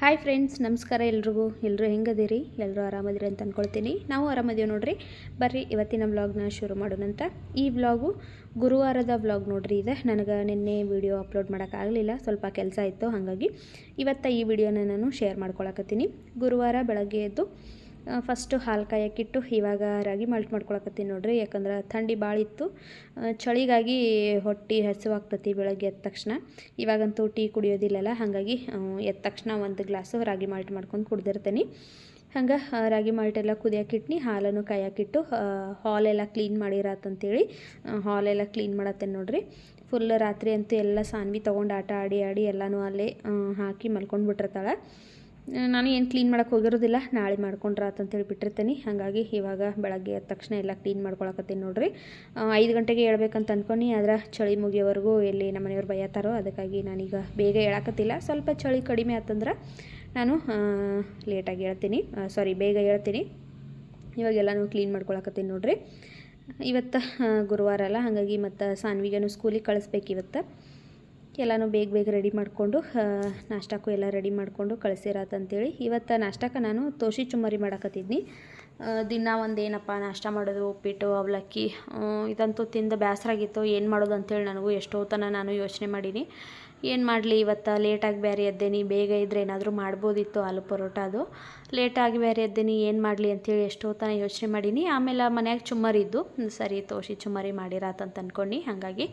Hi friends ನಮಸ್ಕಾರ ಎಲ್ರಿಗೂ. ಎಲ್ಲರೂ ಹೆಂಗದಿರಿ? ಎಲ್ಲರೂ ಆರಾಮದಿರಿ ಅಂತ ಅಂದ್ಕೊಳ್ತೀನಿ ನಾವು ಆರಾಮದೀವಿ ನೋಡ್ರಿ. ಬರ್ರಿ, ಇವತ್ತಿನ ವ್ಲಾಗ್ನ ಶುರು ಮಾಡೋಣಂತ ಈ ವ್ಲಾಗು ಗುರುವಾರದ ವ್ಲಾಗ್ ನೋಡ್ರಿ ಇದೆ ನನಗೆ ನಿನ್ನೆ ವಿಡಿಯೋ ಅಪ್ಲೋಡ್ ಮಾಡೋಕ್ಕಾಗಲಿಲ್ಲ ಸ್ವಲ್ಪ ಕೆಲಸ ಇತ್ತು, ಹಾಗಾಗಿ ಇವತ್ತು ಈ ವಿಡಿಯೋನ ನಾನು ಶೇರ್ ಮಾಡ್ಕೊಳಕತ್ತೀನಿ. ಗುರುವಾರ ಬೆಳಗ್ಗೆ ಎದ್ದು ಫಸ್ಟು ಹಾಲು ಕಾಯಕ್ಕಿಟ್ಟು ಇವಾಗ ರಾಗಿ ಮಾಲ್ಟ್ ಮಾಡ್ಕೊಳಕತ್ತೀನಿ ನೋಡಿರಿ. ಯಾಕಂದ್ರೆ ಥಂಡಿ ಭಾಳ ಇತ್ತು. ಚಳಿಗಾಗಿ ಹೊಟ್ಟೆ ಹಸಿವಾಗ್ತತಿ ಬೆಳಗ್ಗೆ ಎದ್ದ ತಕ್ಷಣ. ಇವಾಗಂತೂ ಟೀ ಕುಡಿಯೋದಿಲ್ಲಲ್ಲ, ಹಾಗಾಗಿ ಎದ್ದ ತಕ್ಷಣ ಒಂದು ಗ್ಲಾಸು ರಾಗಿ ಮಾಲ್ಟ್ ಮಾಡ್ಕೊಂಡು ಕುಡ್ದಿರ್ತೀನಿ. ಹಂಗೆ ರಾಗಿ ಮಾಲ್ಟೆಲ್ಲ ಎಲ್ಲ ಕುದಿಯೋಕ್ಕಿಟ್ನಿ ಹಾಲನ್ನು ಕಾಯಕ್ಕಿಟ್ಟು ಹಾಲೆಲ್ಲ ಕ್ಲೀನ್ ಮಾಡಿರತ್ತಂತೇಳಿ ಹಾಲೆಲ್ಲ ಕ್ಲೀನ್ ಮಾಡತ್ತೇನೆ ನೋಡಿರಿ. ಫುಲ್ ರಾತ್ರಿ ಅಂತೂ ಎಲ್ಲ ಸಾನ್ವಿ ತೊಗೊಂಡು ಆಟ ಆಡಿ ಆಡಿ ಎಲ್ಲನೂ ಅಲ್ಲೇ ಹಾಕಿ ಮಲ್ಕೊಂಡು ಬಿಟ್ಟಿರ್ತಾಳೆ ನಾನು ಏನು ಕ್ಲೀನ್ ಮಾಡೋಕೆ ಹೋಗಿರೋದಿಲ್ಲ, ನಾಳೆ ಮಾಡ್ಕೊಂಡ್ರ ಅಂತೇಳಿ ಬಿಟ್ಟಿರ್ತೀನಿ. ಹಾಗಾಗಿ ಇವಾಗ ಬೆಳಗ್ಗೆ ಎದ್ದ ತಕ್ಷಣ ಎಲ್ಲ ಕ್ಲೀನ್ ಮಾಡ್ಕೊಳಕತ್ತೀನಿ ನೋಡಿರಿ. ಐದು ಗಂಟೆಗೆ ಹೇಳ್ಬೇಕಂತ ಅನ್ಕೊಂಡು, ಆದ್ರೆ ಚಳಿ ಮುಗಿಯೋವರೆಗೂ ಎಲ್ಲಿ ನಮ್ಮ ಮನೆಯವ್ರು ಬೈಯತ್ತಾರೋ, ಅದಕ್ಕಾಗಿ ನಾನೀಗ ಬೇಗ ಹೇಳಕತ್ತಿಲ್ಲ. ಸ್ವಲ್ಪ ಚಳಿ ಕಡಿಮೆ ಆತಂದ್ರೆ ನಾನು ಲೇಟಾಗಿ ಹೇಳ್ತೀನಿ. ಸಾರಿ ಬೇಗ ಹೇಳ್ತೀನಿ. ಇವಾಗೆಲ್ಲನೂ ಕ್ಲೀನ್ ಮಾಡ್ಕೊಳಕತ್ತೀನಿ ನೋಡಿರಿ. ಇವತ್ತು ಗುರುವಾರ ಅಲ್ಲ, ಹಾಗಾಗಿ ಮತ್ತು ಸಾನ್ವಿಗೇನು ಸ್ಕೂಲಿಗೆ ಕಳಿಸ್ಬೇಕು ಇವತ್ತು ಎಲ್ಲನೂ ಬೇಗ ಬೇಗ ರೆಡಿ ಮಾಡಿಕೊಂಡು ನಾಷ್ಟಕ್ಕೂ ಎಲ್ಲ ರೆಡಿ ಮಾಡಿಕೊಂಡು ಕಳಿಸಿರತ್ತಂತೇಳಿ ಇವತ್ತು ನಾಷ್ಟಕ್ಕೆ ನಾನು ತೋಶಿ ಚುಮ್ಮರಿ ಮಾಡಕತ್ತಿದ್ನಿ. ದಿನ ಒಂದು ಏನಪ್ಪ, ನಾಷ್ಟ ಮಾಡೋದು, ಉಪ್ಪಿಟ್ಟು, ಅವಲಕ್ಕಿ ಇದಂತೂ ತಿಂದು ಬೇಸರಾಗಿತ್ತು ಏನು ಮಾಡೋದು ಅಂತೇಳಿ ನನಗೂ ಎಷ್ಟೋ ತನ ನಾನು ಯೋಚನೆ ಮಾಡೀನಿ. ಏನು ಮಾಡಲಿ, ಇವತ್ತು ಲೇಟಾಗಿ ಬೇರೆ ಎದ್ದೇನಿ, ಬೇಗ ಇದ್ರೆ ಏನಾದರೂ ಮಾಡ್ಬೋದಿತ್ತು ಆಲೂ ಪರೋಟ ಅದು. ಲೇಟಾಗಿ ಬೇರೆ ಎದ್ದೇನಿ, ಏನು ಮಾಡಲಿ ಅಂಥೇಳಿ ಎಷ್ಟೋ ತನ ಯೋಚನೆ ಮಾಡೀನಿ. ಆಮೇಲೆ ಮನ್ಯಾಗ ಚುಮ್ಮರಿ ಇದ್ದು ಸರಿ ತೋಷಿ ಚುಮ್ಮರಿ ಮಾಡಿರಾತಂತ ಅಂದ್ಕೊಂಡು ಹಾಗಾಗಿ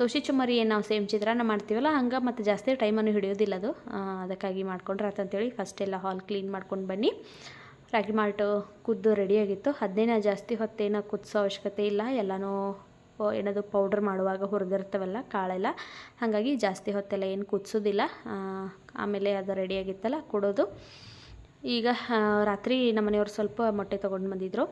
ತೋಶಿ ಚುಮ್ಮರಿ ಏನು ನಾವು ಸೇಮ್ ಚಿತ್ರಾನ್ನ ಮಾಡ್ತೀವಲ್ಲ, ಹಂಗೆ ಮತ್ತು ಜಾಸ್ತಿ ಟೈಮನ್ನು ಹಿಡಿಯೋದಿಲ್ಲ ಅದು. ಅದಕ್ಕಾಗಿ ಮಾಡ್ಕೊಂಡ್ರೆ ಆತಂತೇಳಿ ಫಸ್ಟ್ ಎಲ್ಲ ಹಾಲ್ ಕ್ಲೀನ್ ಮಾಡ್ಕೊಂಡು ಬನ್ನಿ. ರಾಗಿ ಮಾಲ್ಟು ಕುದ್ದು ರೆಡಿಯಾಗಿತ್ತು ಅದನ್ನೇನ ಜಾಸ್ತಿ ಹೊತ್ತೇನೋ ಕುದಿಸೋ ಅವಶ್ಯಕತೆ ಇಲ್ಲ, ಎಲ್ಲನೂ ಏನದು ಪೌಡ್ರ್ ಮಾಡುವಾಗ ಹುರಿದಿರ್ತವಲ್ಲ ಕಾಳೆಲ್ಲ. ಹಾಗಾಗಿ ಜಾಸ್ತಿ ಹೊತ್ತೆಲ್ಲ ಏನು ಕುದಿಸೋದಿಲ್ಲ. ಆಮೇಲೆ ಅದು ರೆಡಿಯಾಗಿತ್ತಲ್ಲ ಕೊಡೋದು. ಈಗ ರಾತ್ರಿ ನಮ್ಮ ಮನೆಯವ್ರು ಸ್ವಲ್ಪ ಮೊಟ್ಟೆ ತೊಗೊಂಡು ಬಂದಿದ್ರು.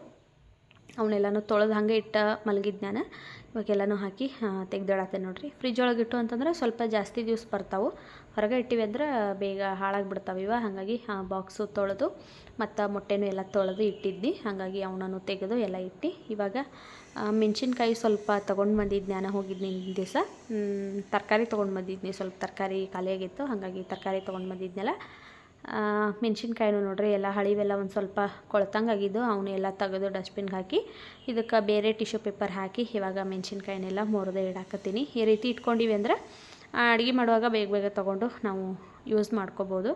ಅವನ್ನೆಲ್ಲನೂ ತೊಳೆದು ಹಾಗೆ ಇಟ್ಟ ಮಲಗಿದ್ದು ನಾನು ಇವಾಗೆಲ್ಲನೂ ಹಾಕಿ ತೆಗ್ದಿಡತ್ತೆ ನೋಡಿರಿ. ಫ್ರಿಜ್ ಒಳಗೆ ಇಟ್ಟು ಅಂತಂದ್ರೆ ಸ್ವಲ್ಪ ಜಾಸ್ತಿ ದಿವ್ಸ ಬರ್ತಾವೆ. ಹೊರಗೆ ಇಟ್ಟಿವಿ ಅಂದ್ರೆ ಬೇಗ ಹಾಳಾಗಿಬಿಡ್ತಾವೆ ಇವ. ಹಾಗಾಗಿ ಬಾಕ್ಸು ತೊಳೆದು ಮತ್ತು ಮೊಟ್ಟೆನೂ ಎಲ್ಲ ತೊಳೆದು ಇಟ್ಟಿದ್ದು ಹಾಗಾಗಿ ಅವನನ್ನು ತೆಗೆದು ಎಲ್ಲ ಇಟ್ಟು ಇವಾಗ ಮೆಣಸಿನ್ಕಾಯಿ ಸ್ವಲ್ಪ ತೊಗೊಂಡು ಬಂದಿದ್ದು ನಾನು ಹೋಗಿದ್ನಿ ದಿವಸ ತರಕಾರಿ ತೊಗೊಂಡು ಬಂದಿದ್ನಿ. ಸ್ವಲ್ಪ ತರಕಾರಿ ಖಾಲಿಯಾಗಿತ್ತು, ಹಾಗಾಗಿ ತರಕಾರಿ ತೊಗೊಂಡು ಬಂದಿದ್ನಲ್ಲ. ಮೆಣಸಿನ್ಕಾಯಿನೂ ನೋಡ್ರಿ, ಎಲ್ಲ ಹಳಿವೆಲ್ಲ ಒಂದು ಸ್ವಲ್ಪ ಕೊಳ್ತಂಗಾಗಿದ್ದು ಅವನ್ನೆಲ್ಲ ತೆಗೆದು ಡಸ್ಟ್ಬಿನ್ಗೆ ಹಾಕಿ, ಇದಕ್ಕೆ ಬೇರೆ ಟಿಶ್ಯೂ ಪೇಪರ್ ಹಾಕಿ, ಇವಾಗ ಮೆಣಸಿನ್ಕಾಯಿನೆಲ್ಲ ಮೊರದೆ ಇಡಾಕತ್ತೀನಿ. ಈ ರೀತಿ ಇಟ್ಕೊಂಡಿವಿ ಅಂದ್ರೆ ಅಡುಗೆ ಮಾಡುವಾಗ ಬೇಗ ಬೇಗ ತೊಗೊಂಡು ನಾವು ಯೂಸ್ ಮಾಡ್ಕೋಬೋದು.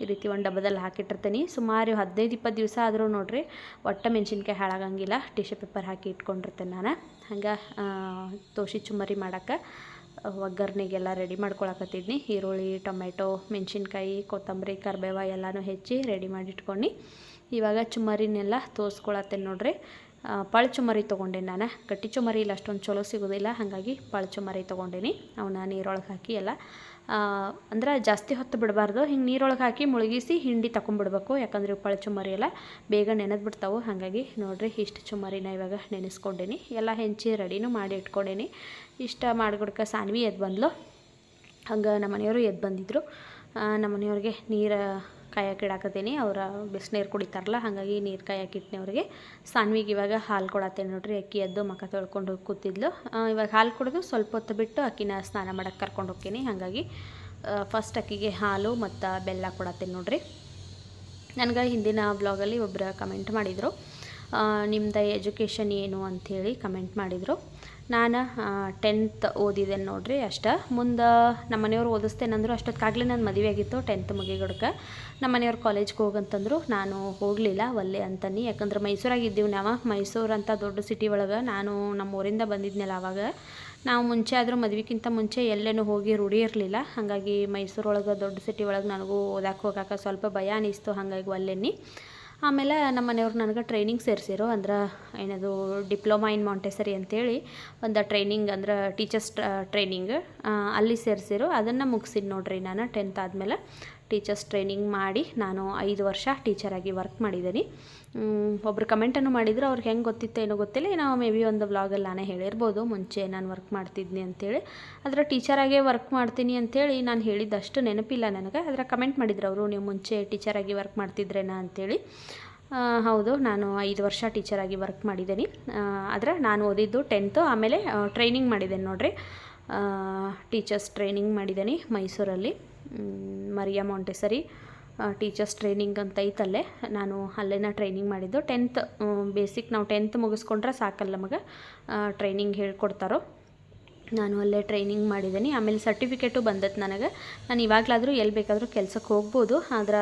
ಈ ರೀತಿ ಒಂದು ಡಬ್ಬದಲ್ಲಿ ಹಾಕಿಟ್ಟಿರ್ತೀನಿ. ಸುಮಾರು ಹದಿನೈದು, ಇಪ್ಪತ್ತು ದಿವಸ ಆದರೂ ನೋಡ್ರಿ ಒಟ್ಟು ಮೆಣಸಿನ್ಕಾಯಿ ಹಾಳಾಗಂಗಿಲ್ಲ. ಟಿಶ್ಯೂ ಪೇಪರ್ ಹಾಕಿ ಇಟ್ಕೊಂಡಿರ್ತೀನಿ ನಾನು. ಹಂಗೆ ತೋಷಿ ಚುಮ್ಮರಿ ಮಾಡೋಕ್ಕೆ, ಒಗ್ಗರಣೆಗೆಲ್ಲ ರೆಡಿ ಮಾಡ್ಕೊಳಕತ್ತಿದ್ನಿ. ಈರುಳ್ಳಿ ಟೊಮೆಟೊ ಮೆಣಸಿನ್ಕಾಯಿ, ಕೊತ್ತಂಬರಿ, ಕರಿಬೇವ ಎಲ್ಲನೂ ಹೆಚ್ಚಿ ರೆಡಿ ಮಾಡಿ ಇಟ್ಕೊಂಡು ಇವಾಗ ಚುಮ್ಮರಿನೆಲ್ಲ ತೋರಿಸ್ಕೊಳತ್ತೇನೆ ನೋಡ್ರಿ. ಪಳ ಚುಮರಿ ತೊಗೊಂಡೆ ನಾನು. ಗಟ್ಟಿ ಚುಮ್ಮರಿ ಇಲ್ಲ ಅಷ್ಟೊಂದು ಚಲೋ ಸಿಗೋದಿಲ್ಲ. ಹಾಗಾಗಿ ಪಳ್ ಚುಮರಿ ತೊಗೊಂಡೇನಿ. ಅವನ್ನ ನೀರೊಳಗೆ ಹಾಕಿ ಎಲ್ಲ ಅಂದ್ರೆ ಜಾಸ್ತಿ ಹೊತ್ತು ಬಿಡಬಾರ್ದು. ಹಿಂಗೆ ನೀರೊಳಗೆ ಹಾಕಿ ಮುಳುಗಿಸಿ ಹಿಂಡಿ ತಗೊಂಬಿಡ್ಬೇಕು ಯಾಕಂದ್ರೆ ಇವು ಪಳ್ ಚುಮ್ಮರಿ ಎಲ್ಲ ಬೇಗ ನೆನೆದು ಬಿಡ್ತಾವೆ. ಹಾಗಾಗಿ ನೋಡಿರಿ, ಇಷ್ಟು ಚುಮ್ಮರಿನ ಇವಾಗ ನೆನೆಸ್ಕೊಂಡೇನಿ. ಎಲ್ಲ ಹೆಂಚಿ ರೆಡಿನೂ ಮಾಡಿ ಇಟ್ಕೊಂಡೇನಿ. ಇಷ್ಟ ಮಾಡ್ಬಿಡ್ಕ ಸಾನ್ವಿ ಎದ್ದು ಬಂದ್ಲು. ಹಂಗೆ ನಮ್ಮ ಮನೆಯವರು ಎದ್ದು ಬಂದಿದ್ದರು ನಮ್ಮ ಮನೆಯವ್ರಿಗೆ ನೀರು ಕಾಯಕ್ಕೆ ಇಡಾಕತ್ತೀನಿ. ಅವ್ರ ಬಿಸಿನೀರು ಕುಡಿತಾರಲ್ಲ, ಹಾಗಾಗಿ ನೀರು ಕಾಯಕ್ಕೆ ಅವ್ರಿಗೆ. ಸಾನ್ವಿಗೆ ಇವಾಗ ಹಾಲು ಕೊಡತ್ತೇನೆ ನೋಡ್ರಿ, ಅಕ್ಕಿ ಎದ್ದು ಮಖ ತೊಳ್ಕೊಂಡು ಕೂತಿದ್ಲು. ಇವಾಗ ಹಾಲು ಕುಡಿದು ಸ್ವಲ್ಪ ಹೊತ್ತು ಬಿಟ್ಟು ಅಕ್ಕಿನ ಸ್ನಾನ ಮಾಡಕ್ಕೆ ಕರ್ಕೊಂಡು ಹೋಗ್ತೀನಿ. ಹಾಗಾಗಿ ಫಸ್ಟ್ ಅಕ್ಕಿಗೆ ಹಾಲು ಮತ್ತು ಬೆಲ್ಲ ಕೊಡತ್ತೇನೆ ನೋಡ್ರಿ. ನನಗೆ ಹಿಂದಿನ ಬ್ಲಾಗಲ್ಲಿ ಒಬ್ಬರು ಕಮೆಂಟ್ ಮಾಡಿದರು. ನಿಮ್ಮದ ಎಜುಕೇಷನ್ ಏನು ಅಂಥೇಳಿ ಕಮೆಂಟ್ ಮಾಡಿದರು. ನಾನು ಟೆಂತ್ ಓದಿದ್ದೇನೆ ನೋಡ್ರಿ ಅಷ್ಟೇ. ಮುಂದೆ ನಮ್ಮ ಮನೆಯವ್ರು ಓದಿಸ್ತೇನಂದ್ರು ಅಷ್ಟೊತ್ತಾಗಲೇ ನನ್ನ ಮದುವೆ ಆಗಿತ್ತು ಟೆಂತ್ ಮುಗಿಗಡ್ಕೆ ನಮ್ಮ ಮನೆಯವ್ರು ಕಾಲೇಜ್ಗೆ ಹೋಗಂತಂದ್ರು ನಾನು ಹೋಗಲಿಲ್ಲ ಒಲ್ಲೆ ಅಂತನಿ ಯಾಕಂದ್ರೆ ಮೈಸೂರಾಗಿದ್ದೀವಿ ನಾವು. ಮೈಸೂರು ಅಂತ ದೊಡ್ಡ ಸಿಟಿ ಒಳಗೆ ನಾನು ನಮ್ಮ ಊರಿಂದ ಬಂದಿದ್ನಲ್ಲ ಆವಾಗ ನಾವು ಮುಂಚೆ ಆದರೂ ಮದ್ವೆಗಿಂತ ಮುಂಚೆ ಎಲ್ಲೇನೂ ಹೋಗಿ ರೂಢಿ ಇರಲಿಲ್ಲ. ಹಾಗಾಗಿ ಮೈಸೂರೊಳಗೆ ದೊಡ್ಡ ಸಿಟಿ ಒಳಗೆ ನನಗೂ ಓದಕ್ಕೆ ಹೋಗಕ್ಕೆ ಸ್ವಲ್ಪ ಭಯ ಅನ್ನಿಸ್ತು ಹಾಗಾಗಿ ಒಲ್ಲೆನಿ ಆಮೇಲೆ ನಮ್ಮ ಮನೆಯವ್ರು ನನಗೆ ಟ್ರೈನಿಂಗ್ ಸೇರಿಸಿರು ಅಂದ್ರೆ ಏನದು ಡಿಪ್ಲೊಮಾ ಇನ್ ಮಾಂಟೆಸರಿ ಅಂತೇಳಿ ಒಂದು ಟ್ರೈನಿಂಗ್ ಅಂದ್ರೆ ಟೀಚರ್ಸ್ ಟ್ರೈನಿಂಗ್ ಅಲ್ಲಿ ಸೇರಿಸಿರು. ಅದನ್ನು ಮುಗಿಸಿದ್ದು ನೋಡ್ರಿ ನಾನು ಟೆಂತ್ ಆದಮೇಲೆ ಟೀಚರ್ಸ್ ಟ್ರೈನಿಂಗ್ ಮಾಡಿ ನಾನು ಐದು ವರ್ಷ ಟೀಚರಾಗಿ ವರ್ಕ್ ಮಾಡಿದ್ದೀನಿ. ಒಬ್ರು ಕಮೆಂಟನ್ನು ಮಾಡಿದ್ರು, ಅವ್ರಿಗೆ ಹೆಂಗೆ ಗೊತ್ತಿತ್ತು ಏನೋ ಗೊತ್ತಿಲ್ಲ. ಏನೋ ಮೇ ಬಿ ಒಂದು ವ್ಲಾಗಲ್ಲಿ ನಾನೇ ಹೇಳಿರ್ಬೋದು. ಮುಂಚೆ ನಾನು ವರ್ಕ್ ಮಾಡ್ತಿದ್ನಿ ಅಂತೇಳಿ. ಅದರ ಟೀಚರಾಗೇ ವರ್ಕ್ ಮಾಡ್ತೀನಿ ಅಂತೇಳಿ ನಾನು ಹೇಳಿದ್ದಷ್ಟು ನೆನಪಿಲ್ಲ ನನಗೆ. ಅದರ ಕಮೆಂಟ್ ಮಾಡಿದ್ರು ಅವರು, ನೀವು ಮುಂಚೆ ಟೀಚರಾಗಿ ವರ್ಕ್ ಮಾಡ್ತಿದ್ರೇನಾ? ಅಂಥೇಳಿ ಹೌದು, ನಾನು ಐದು ವರ್ಷ ಟೀಚರಾಗಿ ವರ್ಕ್ ಮಾಡಿದ್ದೀನಿ. ಆದರೆ ನಾನು ಓದಿದ್ದು ಟೆಂತು ಆಮೇಲೆ ಟ್ರೈನಿಂಗ್ ಮಾಡಿದ್ದೇನೆ ನೋಡಿರಿ. ಟೀಚರ್ಸ್ ಟ್ರೈನಿಂಗ್ ಮಾಡಿದ್ದೀನಿ ಮೈಸೂರಲ್ಲಿ. ಮರಿಯಾ ಮಾಂಟೆಸರಿ ಟೀಚರ್ಸ್ ಟ್ರೈನಿಂಗ್ ಅಂತ ಐತಲ್ಲೇ. ನಾನು ಅಲ್ಲೇನ ಟ್ರೈನಿಂಗ್ ಮಾಡಿದ್ದು. ಟೆಂತ್ ಬೇಸಿಕ್ ನಾವು ಟೆಂತ್ ಮುಗಿಸ್ಕೊಂಡ್ರೆ ಸಾಕಲ್ಲ ನಮಗೆ ಟ್ರೈನಿಂಗ್ ಹೇಳ್ಕೊಡ್ತಾರೋ. ನಾನು ಅಲ್ಲೇ ಟ್ರೈನಿಂಗ್ ಮಾಡಿದ್ದೀನಿ. ಆಮೇಲೆ ಸರ್ಟಿಫಿಕೇಟು ಬಂದದ್ದು ನನಗೆ. ನಾನು ಇವಾಗಲಾದರೂ ಎಲ್ಲಿ ಬೇಕಾದರೂ ಕೆಲಸಕ್ಕೆ ಹೋಗ್ಬೋದು. ಆದ್ರೆ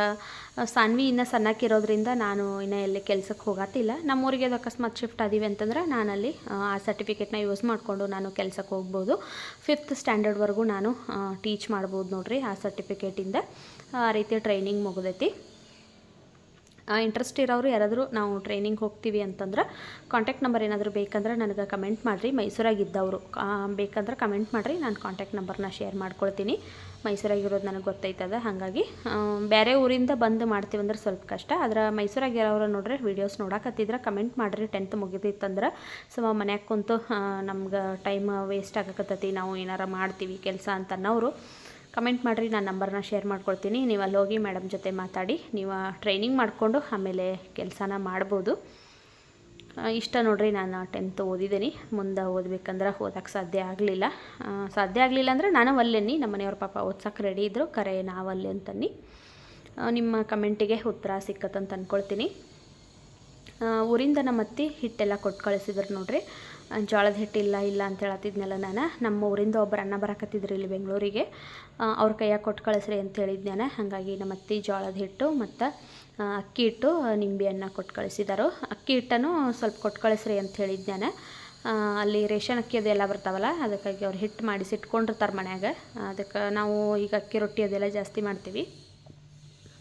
ಸಾನ್ವಿ ಇನ್ನೂ ಸಣ್ಣಕ್ಕಿರೋದ್ರಿಂದ ನಾನು ಇನ್ನೂ ಎಲ್ಲಿ ಕೆಲಸಕ್ಕೆ ಹೋಗತ್ತಿಲ್ಲ. ನಮ್ಮೂರಿಗೆ ಅದು ಅಕಸ್ಮಾತ್ ಶಿಫ್ಟ್ ಆದೀವಿ ಅಂತಂದ್ರೆ ನಾನಲ್ಲಿ, ಆ ಸರ್ಟಿಫಿಕೇಟ್ನ ಯೂಸ್ ಮಾಡಿಕೊಂಡು ನಾನು ಕೆಲಸಕ್ಕೆ ಹೋಗ್ಬೋದು. ಫಿಫ್ತ್ ಸ್ಟ್ಯಾಂಡರ್ಡ್ವರೆಗೂ ನಾನು ಟೀಚ್ ಮಾಡ್ಬೋದು ನೋಡಿರಿ ಆ ಸರ್ಟಿಫಿಕೇಟಿಂದ ಆ ರೀತಿ ಟ್ರೈನಿಂಗ್ ಮುಗಿದೈತಿ. ಇಂಟ್ರೆಸ್ಟ್ ಇರೋರು ಯಾರಾದರೂ ನಾವು ಟ್ರೈನಿಂಗ್ ಹೋಗ್ತೀವಿ ಅಂತಂದ್ರೆ ಕಾಂಟ್ಯಾಕ್ಟ್ ನಂಬರ್ ಏನಾದರೂ ಬೇಕಂದ್ರೆ ನನಗೆ ಕಮೆಂಟ್ ಮಾಡಿರಿ. ಮೈಸೂರಾಗಿದ್ದವರು ಬೇಕಂದ್ರೆ ಕಮೆಂಟ್ ಮಾಡಿರಿ. ನಾನು ಕಾಂಟ್ಯಾಕ್ಟ್ ನಂಬರ್ನ ಶೇರ್ ಮಾಡ್ಕೊಳ್ತೀನಿ. ಮೈಸೂರಾಗಿರೋದು ನನಗೆ ಗೊತ್ತೈತದ ಹಾಗಾಗಿ ಬೇರೆ ಊರಿಂದ ಬಂದು ಮಾಡ್ತೀವಿ ಅಂದ್ರೆ ಸ್ವಲ್ಪ ಕಷ್ಟ. ಆದ್ರೆ ಮೈಸೂರಾಗಿರೋರು ನೋಡ್ರಿ ವೀಡಿಯೋಸ್ ನೋಡಕತ್ತಿದ್ರೆ ಕಮೆಂಟ್ ಮಾಡಿರಿ. ಟೆಂತ್ ಮುಗಿದಿತ್ತಂದ್ರೆ ಸೊ ಮನ್ಯಾಗ ಕುಂತು ನಮ್ಗೆ ಟೈಮ್ ವೇಸ್ಟ್ ಆಗಕತ್ತೈತಿ. ನಾವು ಏನಾರ ಮಾಡ್ತೀವಿ ಕೆಲಸ ಅಂತ ಅನ್ನೋರು ಕಮೆಂಟ್ ಮಾಡಿರಿ, ನಾನು ನಂಬರ್ನ ಶೇರ್ ಮಾಡ್ಕೊಳ್ತೀನಿ. ನೀವು ಅಲ್ಲಿ ಹೋಗಿ ಮೇಡಮ್ ಜೊತೆ ಮಾತಾಡಿ. ನೀವು ಟ್ರೈನಿಂಗ್ ಮಾಡಿಕೊಂಡು ಆಮೇಲೆ ಕೆಲಸನ ಮಾಡ್ಬೋದು. ಇಷ್ಟ ನೋಡ್ರಿ, ನಾನು ಟೆಂತ್ ಓದಿದ್ದೀನಿ. ಮುಂದೆ ಓದ್ಬೇಕಂದ್ರೆ ಓದೋಕ್ಕೆ ಸಾಧ್ಯ ಆಗಲಿಲ್ಲ. ಸಾಧ್ಯ ಆಗಲಿಲ್ಲ ಅಂದರೆ ನಾನು ಅಲ್ಲೇನಿ ನಮ್ಮ ಮನೆಯವ್ರ ಪಾಪ ಓದ್ಸೋಕೆ ರೆಡಿ ಇದ್ದರು ಕರೆ ನಾವಲ್ಲೇ ಅಂತನ್ನಿ. ನಿಮ್ಮ ಕಮೆಂಟಿಗೆ ಉತ್ತರ ಸಿಕ್ಕತ್ತಂತ ಅಂದ್ಕೊಳ್ತೀನಿ ಊರಿಂದ ನಮ್ಮ ಅತ್ತಿ ಹಿಟ್ಟೆಲ್ಲ ಕೊಟ್ಟು ಕಳಿಸಿದ್ರು ನೋಡ್ರಿ. ಜೋಳದ ಹಿಟ್ಟು ಇಲ್ಲ ಅಂತ ಹೇಳತ್ತಿದ್ನಲ್ಲ ನಾನು. ನಮ್ಮ ಊರಿಂದ ಒಬ್ಬರು ಅಣ್ಣ ಬರಕತ್ತಿದ್ರು ಇಲ್ಲಿ ಬೆಂಗಳೂರಿಗೆ. ಅವ್ರ ಕೈಯಾಗ ಕೊಟ್ಟು ಕಳಿಸ್ರಿ ಅಂತ ಹೇಳಿದ್ದೆ ನಾನು ಹಾಗಾಗಿ ನಮ್ಮ ಅತ್ತೆ ಜೋಳದ ಹಿಟ್ಟು ಮತ್ತು ಅಕ್ಕಿ ಹಿಟ್ಟು ನಿಂಬೆಯನ್ನು ಕೊಟ್ಟು ಕಳಿಸಿದರು. ಅಕ್ಕಿ ಹಿಟ್ಟನ್ನು ಸ್ವಲ್ಪ ಕೊಟ್ಟು ಕಳಿಸ್ರಿ ಅಂತ ಹೇಳಿದ್ದೆ ಅಲ್ಲಿ ರೇಷನ್ ಅಕ್ಕಿ ಅದೆಲ್ಲ ಬರ್ತಾವಲ್ಲ, ಅದಕ್ಕಾಗಿ ಅವ್ರು ಹಿಟ್ಟು ಮಾಡಿಸಿ ಇಟ್ಕೊಂಡಿರ್ತಾರೆ ಮನ್ಯಾಗ. ಅದಕ್ಕೆ ನಾವು ಈಗ ಅಕ್ಕಿ ರೊಟ್ಟಿ ಅದೆಲ್ಲ ಜಾಸ್ತಿ ಮಾಡ್ತೀವಿ.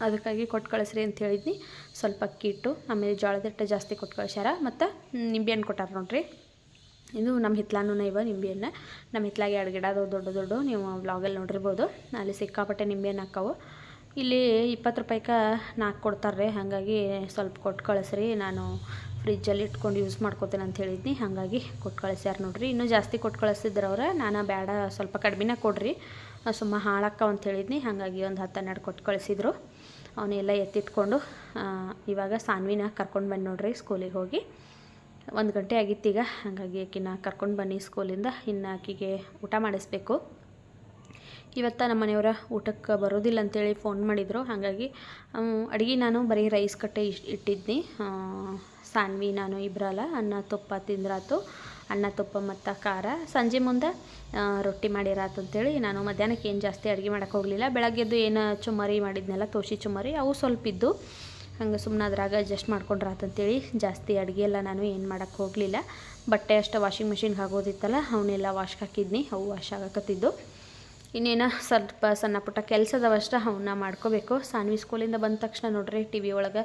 ಅದಕ್ಕಾಗಿ ಕೊಟ್ಟು ಕಳಿಸ್ರಿ ಅಂತ ಹೇಳಿದ್ನಿ. ಸ್ವಲ್ಪ ಅಕ್ಕಿ ಇಟ್ಟು ಆಮೇಲೆ ಜೋಳದ ಹಿಟ್ಟು ಜಾಸ್ತಿ ಕೊಟ್ಟು ಕಳ್ಸ್ಯಾರ. ಮತ್ತು ನಿಂಬೆಹಣ್ಣು ಕೊಟ್ಟಾರ ನೋಡ್ರಿ. ಇದು ನಮ್ಮ ಹಿತ್ಲಾನು ಇವ ನಿಂಬೆಹಣ್ಣು ನಮ್ಮ ಹಿತ್ಲಾಗೆ ಎರಡು ಗಿಡ ಅದಾವೆ, ದೊಡ್ಡ ದೊಡ್ಡ. ನೀವು ವ್ಲಾಗಲ್ಲಿ ನೋಡಿರ್ಬೋದು. ಅಲ್ಲಿ ಸಿಕ್ಕಾಪಟ್ಟೆ ನಿಂಬೆಹಣ್ಣು ಹಾಕಾವು. ಇಲ್ಲಿ ಇಪ್ಪತ್ತು ರೂಪಾಯ್ಗೆ ನಾಲ್ಕು ಕೊಡ್ತಾರೆ ಹಾಗಾಗಿ ಸ್ವಲ್ಪ ಕೊಟ್ಟು ಕಳಿಸ್ರಿ. ನಾನು ಫ್ರಿಜ್ಜಲ್ಲಿ ಇಟ್ಕೊಂಡು ಯೂಸ್ ಮಾಡ್ಕೋತೇನೆ ಅಂತ ಹೇಳಿದ್ನಿ. ಹಾಗಾಗಿ ಕೊಟ್ಟು ಕಳಿಸ್ಯಾರ ನೋಡ್ರಿ. ಇನ್ನೂ ಜಾಸ್ತಿ ಕೊಟ್ಟು ಕಳಿಸಿದ್ರು ಅವ್ರು. ನಾನು ಬೇಡ, ಸ್ವಲ್ಪ ಕಡಿಮೆನೇ ಕೊಡ್ರಿ. ಸುಮ್ಮ ಹಾಳಕ್ಕ ಅಂತ ಹೇಳಿದ್ನಿ. ಹಾಗಾಗಿ ಒಂದು ಹತ್ತು ಹನ್ನೆರಡು ಕೊಟ್ಟು ಕಳಿಸಿದ್ರು. ಅವನ್ನೆಲ್ಲ ಎತ್ತಿಟ್ಕೊಂಡು ಇವಾಗ ಸಾನ್ವಿನ ಕರ್ಕೊಂಡು ಬಂದು ನೋಡ್ರಿ ಸ್ಕೂಲಿಗೆ ಹೋಗಿ. ಒಂದು ಗಂಟೆ ಆಗಿತ್ತು ಈಗ. ಹಾಗಾಗಿ ಆಕಿನ ಕರ್ಕೊಂಡು ಬನ್ನಿ ಸ್ಕೂಲಿಂದ. ಇನ್ನು ಆಕಿಗೆ ಊಟ ಮಾಡಿಸ್ಬೇಕು. ಇವತ್ತು ನಮ್ಮ ಮನೆಯವರ ಊಟಕ್ಕೆ ಬರೋದಿಲ್ಲ ಅಂತೇಳಿ ಫೋನ್ ಮಾಡಿದರು. ಹಾಗಾಗಿ ಅಡುಗೆ ನಾನು ಬರೀ ರೈಸ್ ಕಟ್ಟೆ ಇಟ್ಟಿದ್ನಿ. ಸಾನ್ವಿ, ನಾನು ಇಬ್ಬರಲ್ಲ ಅನ್ನ, ತುಪ್ಪ ತಿಂದ್ರಾತು. ಅನ್ನ, ತುಪ್ಪ ಮತ್ತು ಖಾರ. ಸಂಜೆ ಮುಂದೆ ರೊಟ್ಟಿ ಮಾಡಿರಾತು ಅಂತೇಳಿ ನಾನು ಮಧ್ಯಾಹ್ನಕ್ಕೆ ಏನು ಜಾಸ್ತಿ ಅಡುಗೆ ಮಾಡೋಕ್ಕೆ ಹೋಗಲಿಲ್ಲ. ಬೆಳಗ್ಗೆದ್ದು ಏನು ಚುಮ್ಮರಿ ಮಾಡಿದ್ನೆಲ್ಲ ತೋಷಿ ಚುಮ್ಮರಿ ಅವು ಸ್ವಲ್ಪ ಇದ್ದು. ಹಂಗೆ ಸುಮ್ಮನೆ ಅದ್ರಾಗ ಅಡ್ಜಸ್ಟ್ ಮಾಡ್ಕೊಂಡ್ರಾತಂತೇಳಿ ಜಾಸ್ತಿ ಅಡುಗೆ ಎಲ್ಲ ನಾನು ಏನು ಮಾಡೋಕ್ಕೆ ಹೋಗಲಿಲ್ಲ. ಬಟ್ಟೆ ಅಷ್ಟು ವಾಷಿಂಗ್ ಮಿಷಿನ್ಗೆ ಹಾಕೋದಿತ್ತಲ್ಲ, ಅವನ್ನೆಲ್ಲ ವಾಶ್ ಹಾಕಿದ್ನಿ, ಅವು ವಾಶ್ ಆಗಕತ್ತಿದ್ದು. ಇನ್ನೇನು ಸ್ವಲ್ಪ ಸಣ್ಣ ಪುಟ್ಟ ಕೆಲಸದವಷ್ಟ ಅವನ್ನ ಮಾಡ್ಕೋಬೇಕು. ಸಾನ್ವಿ ಸ್ಕೂಲಿಂದ ಬಂದ ತಕ್ಷಣ ನೋಡ್ರಿ ಟಿ ವಿ ಒಳಗೆ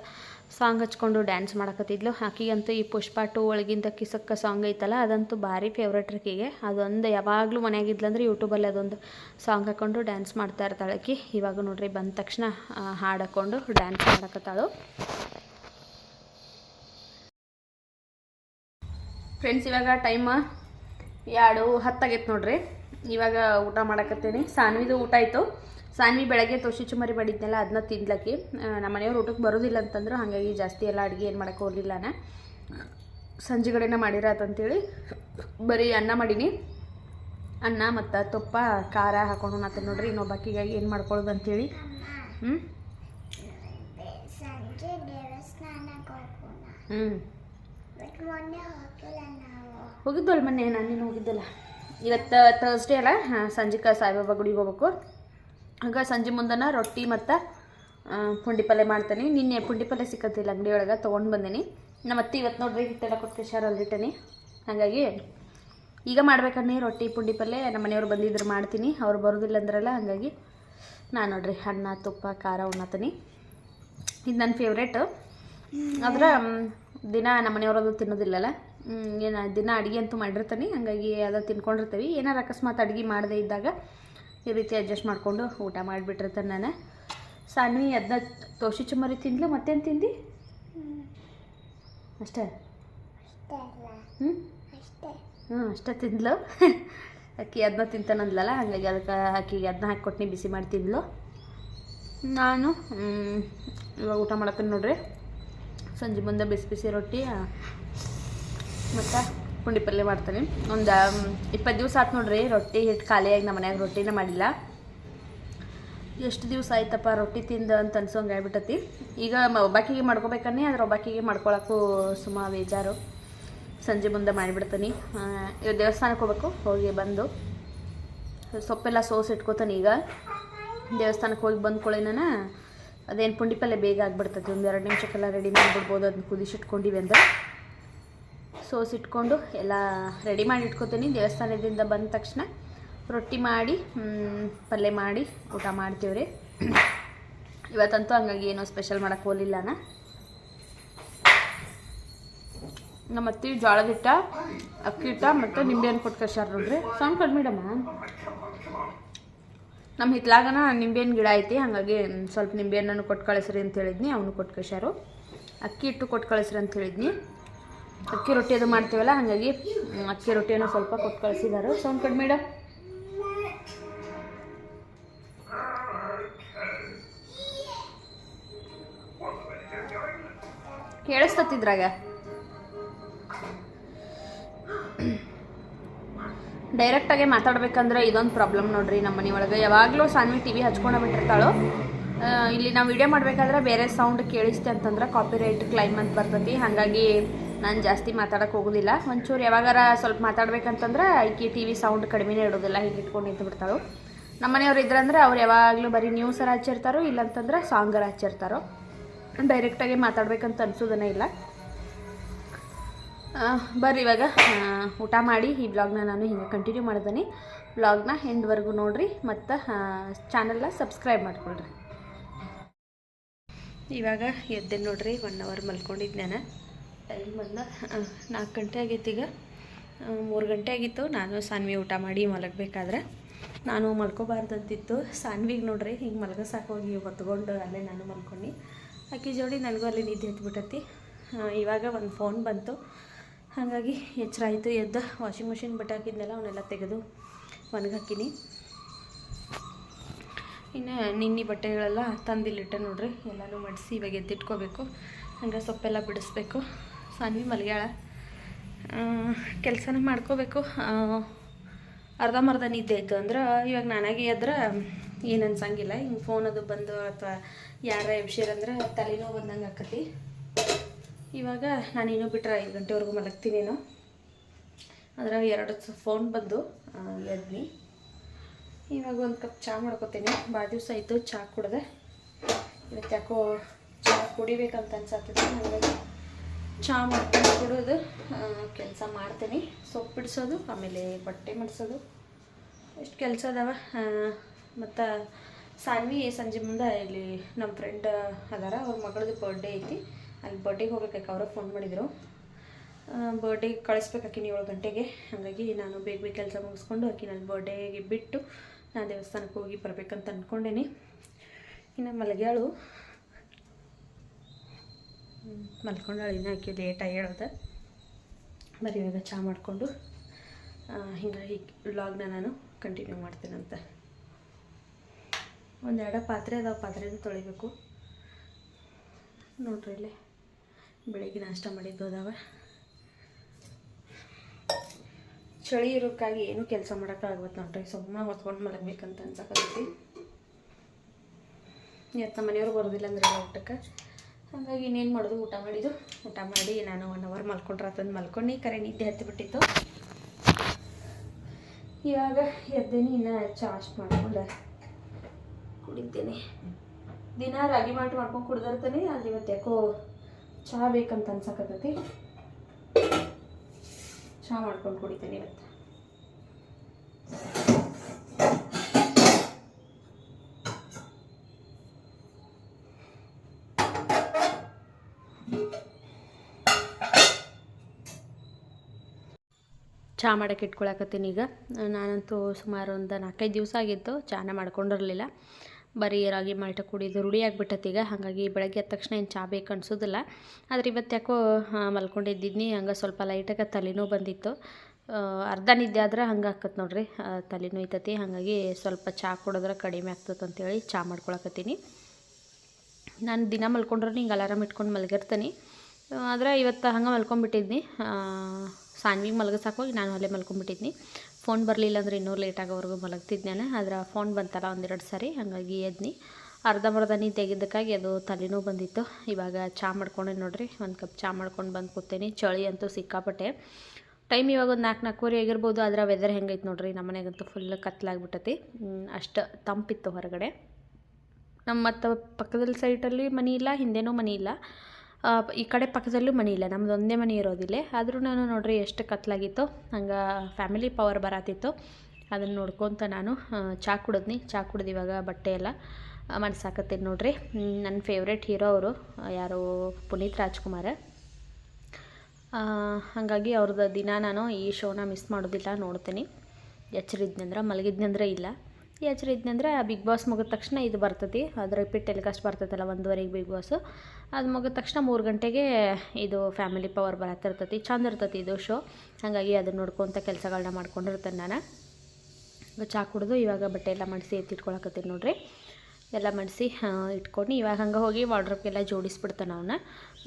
ಸಾಂಗ್ ಹಚ್ಕೊಂಡು ಡ್ಯಾನ್ಸ್ ಮಾಡಕತ್ತಿದ್ಲು. ಆಕಿಗಂತೂ ಈ ಪುಷ್ಪ ಟು ಒಳಗಿಂದ ಕಿಸಕ್ಕ ಸಾಂಗ್ ಐತಲ್ಲ, ಅದಂತೂ ಭಾರಿ ಫೇವ್ರೇಟ್ ಆಕಿಗೆ. ಅದೊಂದು ಯಾವಾಗಲೂ ಮನೆಯಾಗಿದ್ಲಂದ್ರೆ ಯೂಟ್ಯೂಬಲ್ಲಿ ಅದೊಂದು ಸಾಂಗ್ ಹಾಕ್ಕೊಂಡು ಡ್ಯಾನ್ಸ್ ಮಾಡ್ತಾ ಇರ್ತಾಳೆ ಆಕಿ. ಇವಾಗ ನೋಡ್ರಿ, ಬಂದ ತಕ್ಷಣ ಹಾಡು ಹಾಡ್ ಹಾಕ್ಕೊಂಡು ಡ್ಯಾನ್ಸ್ ಮಾಡಕತ್ತಾಳು. ಫ್ರೆಂಡ್ಸ್ ಇವಾಗ ಟೈಮ್ ಎರಡು ಹತ್ತಾಗೈತೆ ನೋಡ್ರಿ. ಇವಾಗ ಊಟ ಮಾಡಕತ್ತೀನಿ. ಸಾನ್ವಿದು ಊಟ ಆಯಿತು. ಸಾನ್ವಿ ಬೆಳಗ್ಗೆ ತೋಷಿ ಚುಮರಿ ಮಾಡಿದ್ನೆಲ್ಲ ಅದನ್ನ ತಿನ್ಲಕ್ಕಿ ನಮ್ಮ ಮನೆಯವ್ರು ಊಟಕ್ಕೆ ಬರೋದಿಲ್ಲ ಅಂತಂದ್ರು ಹಾಗಾಗಿ ಜಾಸ್ತಿ ಎಲ್ಲ ಅಡುಗೆ ಏನು ಮಾಡೋಕ್ಕೆ ಹೋಗಲಿಲ್ಲ ಸಂಜೆಗಡೆನ ಮಾಡಿರತ್ತಂತೇಳಿ ಬರೀ ಅನ್ನ ಮಾಡೀನಿ. ಅನ್ನ ಮತ್ತು ತುಪ್ಪ ಖಾರ ಹಾಕೊಂಡು ಉಣ್ಣತ್ತೆ ನೋಡ್ರಿ ಇನ್ನೊಬ್ಬಕ್ಕಿಗಾಗಿ ಏನು ಮಾಡ್ಕೊಳ್ಳೋದು ಅಂತೇಳಿ. ಹ್ಞೂ ಹ್ಞೂ ಬಟ್ ಮೊನ್ನೆ ನಾನು ನೀನು ಹೋಗಿದ್ದಲ್ಲ. ಇವತ್ತು ತರ್ಸ್ಡೇ ಅಲ್ಲ ಹಾಂ ಸಂಜೆಗೆ ಸಾಯಿಬಾಬಾ ಗುಡಿಗೆ ಹೋಗ್ಬೇಕು. ಆಗ ಸಂಜೆ ಮುಂದನ ರೊಟ್ಟಿ ಮತ್ತು ಪುಂಡಿ ಪಲ್ಯ ಮಾಡ್ತೀನಿ. ನಿನ್ನೆ ಪುಂಡಿ ಪಲ್ಯ ಸಿಕ್ಕತ್ತಿಲ್ಲ ಅಂಗಡಿ ಒಳಗೆ ತೊಗೊಂಡು ಬಂದೀನಿ. ನಮ್ಮ ಅತ್ತೆ ಇವತ್ತು ನೋಡ್ರಿ ಹಿಟ್ಟೆಲ್ಲ ಅಲ್ಲಿ ಇಟ್ಟನಿ ಹಾಗಾಗಿ ಈಗ ಮಾಡ್ಬೇಕನ್ನಿ ರೊಟ್ಟಿ, ಪುಂಡಿ ಪಲ್ಯ ನಮ್ಮ ಮನೆಯವ್ರು ಬಂದಿದ್ರು ಮಾಡ್ತೀನಿ. ಅವ್ರು ಬರೋದಿಲ್ಲ ಅಂದ್ರಲ್ಲ, ಹಾಗಾಗಿ ನಾನು ನೋಡ್ರಿ ಅನ್ನ, ತುಪ್ಪ, ಖಾರ ಉಣ್ಣತೀನಿ ಇದು ನನ್ನ ಫೇವ್ರೇಟು ಆದ್ರೆ ದಿನ ನಮ್ಮ ಮನೆಯವ್ರದ್ದು ತಿನ್ನೋದಿಲ್ಲಲ್ಲ. ಏನು ದಿನ ಅಡುಗೆ ಅಂತೂ ಮಾಡಿರ್ತೀನಿ. ಹಾಗಾಗಿ ಅದು ತಿನ್ಕೊಂಡಿರ್ತೀವಿ. ಏನಾರು ಅಕಸ್ಮಾತ್ ಅಡುಗೆ ಮಾಡದೇ ಇದ್ದಾಗ ಈ ರೀತಿ ಅಡ್ಜಸ್ಟ್ ಮಾಡಿಕೊಂಡು ಊಟ ಮಾಡಿಬಿಟ್ಟಿರ್ತಾನೆ ನಾನು. ಸಾನ್ವಿ ಅದನ್ನ ತೋಷಿ ಚುಮ್ಮರಿ ತಿಂದ್ಲು ಮತ್ತೇನು ತಿಂದು? ಅಷ್ಟೇ? ಹ್ಞೂ ಅಷ್ಟೇ. ಹ್ಞೂ ಅಷ್ಟೇ ತಿಂದ್ಲು. ಅಕ್ಕಿ ಅದನ್ನ ತಿಂತಾನಂದ್ಲಲ್ಲ ಹಾಗಾಗಿ ಅದಕ್ಕೆ ಅಕ್ಕಿಗೆ ಅದನ್ನ ಹಾಕಿ ಕೊಟ್ನಿ ಬಿಸಿ ಮಾಡಿ ತಿಂದ್ಲು. ನಾನು ಇವಾಗ ಊಟ ಮಾಡತ್ತೀನಿ ನೋಡ್ರಿ. ಸಂಜೆ ಮುಂದೆ ಬಿಸಿ ಬಿಸಿ ರೊಟ್ಟಿ ಮತ್ತು? ಪುಂಡಿ ಪಲ್ಯ ಮಾಡ್ತೀನಿ. ಒಂದು ಇಪ್ಪತ್ತು ದಿವಸ ಆಯ್ತು ನೋಡ್ರಿ, ರೊಟ್ಟಿ ಹಿಟ್ಟು ಖಾಲಿಯಾಗಿ ನಮ್ಮ ಮನ್ಯಾಗ ರೊಟ್ಟಿನೇ ಮಾಡಿಲ್ಲ. ಎಷ್ಟು ದಿವಸ ಆಯ್ತಪ್ಪ ರೊಟ್ಟಿ ತಿಂದು ಅಂತ ಅನ್ಸೋಂಗೆ ಆಗ್ಬಿಟ್ಟತಿ ಈಗ ಒಬ್ಬಾಕಿಗೆ ಮಾಡ್ಕೋಬೇಕನ್ನೇ ಅದ್ರ ಒಬ್ಬಾಕಿಗೆ ಮಾಡ್ಕೊಳಕ್ಕೂ ಸುಮ್ಮ ಬೇಜಾರು. ಸಂಜೆ ಮುಂದೆ ಮಾಡಿಬಿಡ್ತೀನಿ. ಇವಾಗ ದೇವಸ್ಥಾನಕ್ಕೆ ಹೋಗ್ಬೇಕು, ಹೋಗಿ ಬಂದು. ಸೊಪ್ಪೆಲ್ಲ ಸೋಸ್ ಇಟ್ಕೋತಾನೆ ಈಗ. ದೇವಸ್ಥಾನಕ್ಕೆ ಹೋಗಿ ಬಂದ್ಕೊಳ್ಳೇನ ಅದೇನು ಪುಂಡಿ ಪಲ್ಯ ಬೇಗ ಆಗ್ಬಿಡ್ತೈತಿ. ಒಂದು ಎರಡು ನಿಮಿಷಕ್ಕೆಲ್ಲ ರೆಡಿ ಮಾಡಿಬಿಡ್ಬೋದು ಅದನ್ನ ಕುದಿಸಿಟ್ಕೊಂಡಿವಿ ಅಂದ್ರೆ. ಸೋಸಿಟ್ಕೊಂಡು ಎಲ್ಲ ರೆಡಿ ಮಾಡಿ ಇಟ್ಕೋತೀನಿ. ದೇವಸ್ಥಾನದಿಂದ ಬಂದ ತಕ್ಷಣ ರೊಟ್ಟಿ ಮಾಡಿ ಪಲ್ಯ ಮಾಡಿ ಊಟ ಮಾಡ್ತೀವಿ ರೀ. ಇವತ್ತಂತೂ ಹಂಗಾಗಿ ಏನೋ ಸ್ಪೆಷಲ್ ಮಾಡೋಕ್ಕೆ ಹೋಗಲಿಲ್ಲ ನಾ ನಮ್ಮ ಅತ್ತಿ ಜೋಳದ ಹಿಟ್ಟ, ಅಕ್ಕಿ ಹಿಟ್ಟ ಮತ್ತು ನಿಂಬೆಹಣ್ಣು ಕೊಟ್ಟು ಕಳ್ಸ್ಯಾರ ನೋಡ್ರಿ ಸಣ್ಣ ಕಡ್ಮಿಡಮ್ಮ ನಮ್ಮ ಹಿತ್ಲಾಗನ ನಿಂಬೆಹಣ್ಣು ಗಿಡ ಐತಿ, ಹಾಗಾಗಿ ಸ್ವಲ್ಪ ಸ್ವಲ್ಪ ನಿಂಬೆಹಣ್ಣನ್ನು ಕೊಟ್ಟು ಕಳಿಸ್ರಿ ಅಂತ ಹೇಳಿದ್ನಿ, ಅವನು ಕೊಟ್ಟು ಕಳ್ಸ್ಯಾರು ಅಕ್ಕಿ ಹಿಟ್ಟು ಕೊಟ್ಟು ಕಳಿಸ್ರಿ ಅಂತ ಹೇಳಿದ್ನಿ. ಅಕ್ಕಿ ರೊಟ್ಟಿ ಅದು ಮಾಡ್ತೀವಲ್ಲ, ಹಾಗಾಗಿ ಅಕ್ಕಿ ರೊಟ್ಟಿಯನ್ನು ಸ್ವಲ್ಪ ಕೊಟ್ಟು ಕಳಿಸಿದ್ದಾರೆ ಸೌಂಡ್ ಕಡಿಮೆ ಇಡ ಕೇಳಿಸ್ತತ್ತಿದ್ರಾಗ ಡೈರೆಕ್ಟಾಗೆ ಮಾತಾಡ್ಬೇಕಂದ್ರೆ ಇದೊಂದು ಪ್ರಾಬ್ಲಮ್ ನೋಡ್ರಿ ನಮ್ಮ ಮನೆ ಒಳಗೆ. ಯಾವಾಗಲೂ ಸಾನ್ವಿ ಟಿ ವಿ ಹಚ್ಕೊಂಡು ಬಿಟ್ಟಿರ್ತಾಳು. ಇಲ್ಲಿ ನಾವು ವಿಡಿಯೋ ಮಾಡಬೇಕಾದ್ರೆ ಬೇರೆ ಸೌಂಡ್ ಕೇಳಿಸ್ತೆ ಅಂತಂದ್ರೆ ಕಾಪಿರೈಟ್ ಕ್ಲೈಮ್ ಅಂತ ಬರ್ತೈತಿ. ಹಾಗಾಗಿ ನಾನು ಜಾಸ್ತಿ ಮಾತಾಡೋಕೆ ಹೋಗೋದಿಲ್ಲ. ಒಂಚೂರು ಯಾವಾಗಾರ ಸ್ವಲ್ಪ ಮಾತಾಡ್ಬೇಕಂತಂದ್ರೆ ಈಕೆ ಟಿ ವಿ ಸೌಂಡ್ ಕಡಿಮೆನೇ ಇಡೋದಿಲ್ಲ, ಹೀಗೆ ಇಟ್ಕೊಂಡು ನಿಂತು ಬಿಡ್ತಾಳು ನಮ್ಮ ಮನೆಯವ್ರು ಇದ್ರಂದ್ರೆ ಅವ್ರು ಯಾವಾಗಲೂ ಬರೀ ನ್ಯೂಸರ ಹಚ್ಚಿರ್ತಾರೋ ಇಲ್ಲಂತಂದ್ರೆ ಸಾಂಗರ ಹಚ್ಚಿರ್ತಾರೋ ಡೈರೆಕ್ಟಾಗಿ ಮಾತಾಡ್ಬೇಕಂತ ಅನ್ಸೋದನ್ನೇ ಇಲ್ಲ. ಬರ್ರಿ ಇವಾಗ ಊಟ ಮಾಡಿ ಈ ಬ್ಲಾಗ್ನ ನಾನು ಹಿಂಗೆ ಕಂಟಿನ್ಯೂ ಮಾಡಿದ್ದೀನಿ ಬ್ಲಾಗ್ನ ಎಂಡ್ವರೆಗೂ ನೋಡಿರಿ, ಮತ್ತು ಚಾನಲ್ನ ಸಬ್ಸ್ಕ್ರೈಬ್ ಮಾಡ್ಕೊಳ್ರಿ. ಇವಾಗ ಎದ್ದೆ ನೋಡ್ರಿ ಒನ್ ಅವರ್ ಮಲ್ಕೊಂಡಿದ್ದೆ ನಾನು ಟೈಮ್ ಬಂದ ನಾಲ್ಕು ಗಂಟೆ ಆಗೈತಿ ಈಗ. ಮೂರು ಗಂಟೆ ಆಗಿತ್ತು. ನಾನು ಸಾನ್ವಿ ಊಟ ಮಾಡಿ ಮಲಗಬೇಕಾದ್ರೆ. ನಾನು ಮಲ್ಕೋಬಾರ್ದಂತಿತ್ತು. ಸಾನ್ವಿಗೆ ನೋಡ್ರಿ, ಹಿಂಗೆ ಮಲಗಸಾಕೋಗಿ ಹೊತ್ಕೊಂಡು ಅಲ್ಲೇ ನಾನು ಮಲ್ಕೊಂಡು. ಅಕ್ಕಿ ಜೋಡಿ ನನಗೂ ಅಲ್ಲಿ ನಿದ್ದೆ ಎತ್ಬಿಟ್ಟತಿ. ಇವಾಗ ಒಂದು ಫೋನ್ ಬಂತು. ಹಾಗಾಗಿ ಎಚ್ಚರ ಆಯಿತು. ಎದ್ದ ವಾಷಿಂಗ್ ಮಿಷಿನ್ ಬಟ್ಟೆ ಹಾಕಿದ್ನೆಲ್ಲ ಅವನ್ನೆಲ್ಲ ತೆಗೆದು ಒಣಗಾಕಿನಿ. ಇನ್ನು ನಿನ್ನೆ ಬಟ್ಟೆಗಳೆಲ್ಲ ತಂದಿಲ್ಲಿಟ್ಟೆ ನೋಡ್ರಿ. ಎಲ್ಲನೂ ಮಡಿಸಿ ಇವಾಗ ಎದ್ದಿಟ್ಕೋಬೇಕು. ಹಂಗೆ ಸೊಪ್ಪೆಲ್ಲ ಬಿಡಿಸ್ಬೇಕು. ಸಾನ್ವಿ ಮಲಗ್ಯಾಳ. ಕೆಲಸನ ಮಾಡ್ಕೋಬೇಕು. ಅರ್ಧಂಬರ್ಧ ನಿದ್ದೆ ಆಯಿತು ಅಂದ್ರೆ ಇವಾಗ ನನಗೆ ಆದ್ರೆ ಏನು ಅನ್ಸಂಗಿಲ್ಲ. ಹಿಂಗೆ ಫೋನ್ ಅದು ಬಂದು ಅಥವಾ ಯಾರ ಎಬ್ಸಿರಂದ್ರೆ ತಲೆನೋವು ಬಂದಂಗೆ ಆಕತಿ. ಇವಾಗ ನಾನು ಇನ್ನೂ ಬಿಟ್ರೆ ಐದು ಗಂಟೆವರೆಗೂ ಮಲಗ್ತೀನೇನೋ ಅದ್ರಾಗ ಎರಡು ಫೋನ್ ಬಂದು ಎದ್ನಿ. ಇವಾಗ ಒಂದು ಕಪ್ ಚಹಾ ಮಾಡ್ಕೊತೀನಿ. ಭಾಳ ದಿವಸ ಆಯಿತು ಚಹಾ ಕುಡ್ದೆ. ಇವತ್ತು ಯಾಕೋ ಚಹಾ ಕುಡಿಬೇಕಂತ ಅನ್ಸತ್ತೆ. ಹಾಗಾಗಿ ಚಹಾ ಮಾಡ್ಕೊಂಡು ಕುಡಿದು ಕೆಲಸ ಮಾಡ್ತೀನಿ. ಸೊಪ್ಪು ಬಿಡಿಸೋದು, ಆಮೇಲೆ ಬಟ್ಟೆ ಮಡಿಸೋದು. ಎಷ್ಟು ಕೆಲಸ ಅದಾವ? ಮತ್ತು ಸಾನ್ವಿ ಸಂಜೆ ಮುಂದೆ ಇಲ್ಲಿ ನಮ್ಮ ಫ್ರೆಂಡ್ ಅದಾರ. ಅವ್ರ ಮಗಳದ್ದು ಬರ್ಡೇ ಐತಿ. ಅಲ್ಲಿ ಬರ್ಡೇಗೆ ಹೋಗ್ಬೇಕಾಕೆ ಅವ್ರ ಫೋನ್ ಮಾಡಿದರು. ಬರ್ಡೇಗೆ ಕಳಿಸ್ಬೇಕು ಆಕಿನ ಏಳು ಗಂಟೆಗೆ. ಹಾಗಾಗಿ ನಾನು ಬೇಗ ಬೇಗ ಕೆಲಸ ಮುಗಿಸ್ಕೊಂಡು ಆಕಿನ ಅಲ್ಲಿ ಬರ್ಡೇಗೆ ಬಿಟ್ಟು ನಾನು ದೇವಸ್ಥಾನಕ್ಕೆ ಹೋಗಿ ಬರಬೇಕಂತ ಅಂದ್ಕೊಂಡೇನಿ ಇನ್ನು ಮಲಗ್ಯಾಳು. ಮಲ್ಕೊಂಡಾಳು, ಇನ್ನೂ ಆಕೆ ಲೇಟಾಗಿ ಹೇಳೋದು. ಬರೀ ಇವಾಗ ಚಹಾ ಮಾಡಿಕೊಂಡು ಹಿಂಗೆ ಈ ವ್ಲಾಗ್ನ ನಾನು ಕಂಟಿನ್ಯೂ ಮಾಡ್ತೀನಂತ. ಒಂದೆರಡು ಪಾತ್ರೆ ಅದಾವ, ಪಾತ್ರೆನ ತೊಳಿಬೇಕು. ನೋಡ್ರಿ ಇಲ್ಲಿ, ಬೆಳಗ್ಗೆ ನಾಷ್ಟ ಮಾಡಿದ್ದು ಅದಾವ. ಚಳಿ ಇರೋಕ್ಕಾಗಿ ಏನೂ ಕೆಲಸ ಮಾಡೋಕ್ಕಾಗುತ್ತೆ ನೋಡ್ರಿ ಸುಮ್ಮನೆ ಹೊತ್ಕೊಂಡು ಮಲಗಬೇಕಂತ ಅನ್ಸಕತ್ತೈತಿ. ಎತ್ತ ಮನೆಯವ್ರು ಬರೋದಿಲ್ಲ ಅಂದ್ರೆ ಊಟಕ್ಕೆ. ಹಾಗಾಗಿ ಇನ್ನೇನು ಮಾಡೋದು? ಊಟ ಮಾಡಿದ್ದು? ಊಟ ಮಾಡಿ ನಾನು ಒನ್ ಅವರ್ ಮಲ್ಕೊಂಡ್ರೆ ಅಂತಂದು ಮಲ್ಕೊಂಡು ಕರೆ ನಿದ್ದೆ ಹತ್ತಿಬಿಟ್ಟಿತ್ತು. ಇವಾಗ ಎದ್ದೇನೆ ಇನ್ನು ಚಾರ್ಜ್ ಅಷ್ಟು ಕುಡಿತೇನೆ. ಕುಡಿದ್ದೇನೆ ದಿನ ರಾಗಿ ಮಾಲ್ಟ್ ಮಾಡ್ಕೊಂಡು ಕುಡ್ದಿರ್ತಾನೆ ಅಲ್ಲಿ ಇವತ್ತು ಯಾಕೋ ಚಹಾ ಬೇಕಂತ ಅನ್ಸಕತ್ತೈತಿ. ಚಹಾ ಮಾಡ್ಕೊಂಡು ಕುಡಿತೇನೆ ಇವತ್ತು. ಚಹಾ ಮಾಡೋಕ್ಕೆ ಇಟ್ಕೊಳಕತ್ತೀನಿ ಈಗ. ನಾನಂತೂ ಸುಮಾರು ಒಂದು ನಾಲ್ಕೈದು ದಿವಸ ಆಗಿತ್ತು ಚಹಾನ ಮಾಡ್ಕೊಂಡಿರಲಿಲ್ಲ. ಬರೀ ರಾಗಿ ಮಾಲ್ಟ ಕುಡಿದು ರೂಢಿ ಈಗ ಹಾಗಾಗಿ ಬೆಳಗ್ಗೆ ಎದ್ದ ತಕ್ಷಣ ಏನು ಚಹಾ ಬೇಕು ಅನ್ಸೋದಿಲ್ಲ. ಆದರೆ ಇವತ್ತು ಯಾಕೋ ಆ, ಮಲ್ಕೊಂಡಿದ್ದಿದ್ನಿ ಹಂಗೆ ಸ್ವಲ್ಪ ಲೈಟಾಗಿ ತಲೆನೋವು ಬಂದಿತ್ತು. ಅರ್ಧ ನಿದ್ದೆ ಆದ್ರೆ ಹಂಗೆ ಹಾಕತ್ ನೋಡ್ರಿ ತಲೆನೋ ಐತತಿ ಹಾಗಾಗಿ ಸ್ವಲ್ಪ ಚಹಾ ಕುಡಿದ್ರೆ ಕಡಿಮೆ ಆಗ್ತದೆ ಅಂತೇಳಿ ಚಹಾ ಮಾಡ್ಕೊಳಕತ್ತೀನಿ. ನಾನು ದಿನ ಮಲ್ಕೊಂಡ್ರೆ ಹಿಂಗೆ ಅಲಾರಾಮ್ ಇಟ್ಕೊಂಡು ಮಲಗಿರ್ತೀನಿ. ಆದರೆ ಇವತ್ತು ಹಂಗೆ ಮಲ್ಕೊಂಡ್ಬಿಟ್ಟಿದ್ನಿ. ಸಾನ್ವಿಗೆ ಮಲಗಿಸಕ್ಕೆ ಹೋಗಿ ನಾನು ಅಲ್ಲೇ ಮಲ್ಕೊಂಡ್ಬಿಟ್ಟಿದ್ನಿ ಫೋನ್ ಬರಲಿಲ್ಲ ಅಂದ್ರೆ ಇನ್ನೂ ಲೇಟಾಗೋವರೆಗೂ ಮಲಗ್ತಿದ್ದೆ ಆದ್ರೆ ಫೋನ್ ಬಂತಲ್ಲ ಒಂದೆರಡು ಸಾರಿ, ಹಾಗಾಗಿ ಎದ್ನಿ. ಅರ್ಧಂಬರ್ಧ ನೀ ತೆಗೆದಕ್ಕಾಗಿ ಅದು ತಲೆನೂ ಬಂದಿತ್ತು. ಇವಾಗ ಚಾ ಮಾಡ್ಕೊಂಡೆ ನೋಡಿರಿ, ಒಂದು ಕಪ್ ಚಾ ಮಾಡ್ಕೊಂಡು ಬಂದು ಕೂತೇನೆ. ಚಳಿ ಅಂತೂ ಸಿಕ್ಕಾಪಟ್ಟೆ. ಟೈಮ್ ಇವಾಗ ಒಂದು ನಾಲ್ಕು ನಾಲ್ಕೂವರೆ ಆಗಿರ್ಬೋದು, ಆದ್ರೆ ವೆದರ್ ಹೆಂಗೈತೆ ನೋಡಿರಿ ನಮ್ಮ ಮನೆಗಂತೂ ಫುಲ್ ಕತ್ಲಾಗ್ಬಿಟ್ಟತಿ. ಅಷ್ಟು ತಂಪಿತ್ತು ಹೊರಗಡೆ. ನಮ್ಮ ಮತ್ತು ಪಕ್ಕದಲ್ಲಿ ಸೈಟಲ್ಲಿ ಮನೆ ಇಲ್ಲ, ಹಿಂದೆನೂ ಮನೆ ಇಲ್ಲ. ಈ ಕಡೆ ಪಕ್ಕದಲ್ಲೂ ಮನೆ ಇಲ್ಲ, ನಮ್ದು ಒಂದೇ ಮನೆ ಇರೋದಿಲ್ಲ. ಆದರೂ ನಾನು ನೋಡ್ರಿ ಎಷ್ಟು ಕತ್ಲಾಗಿತ್ತು, ಹಂಗೆ ಫ್ಯಾಮಿಲಿ ಪವರ್ ಬರತ್ತಿತ್ತು ಅದನ್ನು ನೋಡ್ಕೊತ ನಾನು ಚಹಾ ಕುಡಿದ್ನಿ. ಚಾ ಕುಡ್ದು ಇವಾಗ ಬಟ್ಟೆ ಎಲ್ಲ ಮನ್ಸಾಕತ್ತೀನಿ ನೋಡ್ರಿ. ನನ್ನ ಫೇವ್ರೇಟ್ ಹೀರೋ ಅವರು ಯಾರು, ಪುನೀತ್ ರಾಜ್ಕುಮಾರ್. ಹಾಗಾಗಿ ಅವ್ರದ್ದು ದಿನ ನಾನು ಈ ಶೋನ ಮಿಸ್ ಮಾಡೋದಿಲ್ಲ, ನೋಡ್ತೀನಿ. ಎಚ್ಚರಿದ್ನಂದ್ರೆ, ಮಲಗಿದ್ನಂದ್ರೆ ಇಲ್ಲ. ಎಚ್ಚರಿದ್ನಂದ್ರೆ ಬಿಗ್ ಬಾಸ್ ಮುಗಿದ ತಕ್ಷಣ ಇದು ಬರ್ತತಿ. ಅದು ರಿಪೀಟ್ ಟೆಲಿಕಾಸ್ಟ್ ಬರ್ತೈತಲ್ಲ, ಒಂದೂವರೆಗೆ ಬಿಗ್ ಬಾಸು. ಅದು ಮುಗಿದ ತಕ್ಷಣ ಮೂರು ಗಂಟೆಗೆ ಇದು ಫ್ಯಾಮಿಲಿ ಪವರ್ ಬರತ್ತಿರ್ತೈತಿ. ಚಂದ ಇರ್ತೈತಿ ಇದು ಶೋ ಹಾಗಾಗಿ ಅದನ್ನ ನೋಡ್ಕೊತ ಕೆಲಸಗಳನ್ನ ಮಾಡ್ಕೊಂಡಿರ್ತೇನೆ ನಾನು. ಚಾ ಕುಡಿದು ಇವಾಗ ಬಟ್ಟೆ ಎಲ್ಲ ಮಡಿಸಿ ಎತ್ತಿಟ್ಕೊಳಕತ್ತೀನಿ ನೋಡಿರಿ. ಎಲ್ಲ ಮಡಿಸಿ ಇಟ್ಕೊಂಡು ಇವಾಗ ಹಂಗೆ ಹೋಗಿ ವಾರ್ಡ್ರೋಬ್ಗೆಲ್ಲ ಜೋಡಿಸ್ಬಿಡ್ತಾನೆ ಅವನ್ನ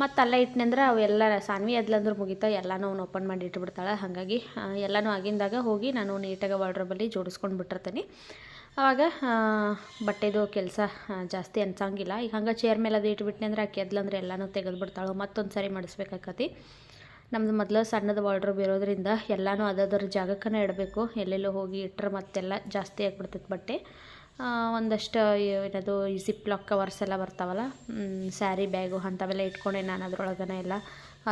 ಮತ್ತು ಅಲ್ಲ ಇಟ್ನಂದ್ರೆ ಅವೆಲ್ಲ ಸಾನ್ವಿ ಅದ್ಲಂದ್ರೆ ಮುಗಿತಾ. ಎಲ್ಲನೂ ಅವ್ನು ಓಪನ್ ಮಾಡಿ ಇಟ್ಬಿಡ್ತಾಳೆ. ಹಾಗಾಗಿ ಎಲ್ಲನೂ ಆಗಿಂದಾಗ ಹೋಗಿ ನಾನು ನೀಟಾಗಿ ವಾಡ್ರೋಬಲ್ಲಿ ಜೋಡಿಸ್ಕೊಂಡು ಬಿಟ್ಟಿರ್ತೀನಿ. ಆವಾಗ ಬಟ್ಟೆದು ಕೆಲಸ ಜಾಸ್ತಿ ಅನ್ಸಂಗಿಲ್ಲ. ಈಗ ಹಂಗೆ ಚೇರ್ ಮೇಲೆ ಅದು ಇಟ್ಬಿಟ್ನೆ ಅಂದ್ರೆ ಆಕೆ ಎದ್ಲಂದ್ರೆ ಎಲ್ಲನೂ ತೆಗೆದು ಬಿಡ್ತಾಳೆ. ಮತ್ತೊಂದು ಸಾರಿ ಮಾಡಿಸ್ಬೇಕಾಕತಿ. ನಮ್ಮದು ಮೊದಲು ಸಣ್ಣದು ವಾರ್ಡ್ರೋಬ್ ಇರೋದ್ರಿಂದ ಎಲ್ಲನೂ ಅದರ ಜಾಗಕ್ಕನೇ ಇಡಬೇಕು. ಎಲ್ಲೆಲ್ಲೋ ಹೋಗಿ ಇಟ್ಟರೆ ಮತ್ತೆಲ್ಲ ಜಾಸ್ತಿ ಆಗಿಬಿಡ್ತೈತೆ ಬಟ್ಟೆ. ಒಂದಷ್ಟು ಏನದು ಜಿಪ್ ಲಾಕ್ ಕವರ್ಸ್ ಎಲ್ಲ ಬರ್ತಾವಲ್ಲ ಸ್ಯಾರಿ ಬ್ಯಾಗು ಅಂಥವೆಲ್ಲ ಇಟ್ಕೊಂಡೆ ನಾನು ಅದ್ರೊಳಗನೆ ಎಲ್ಲ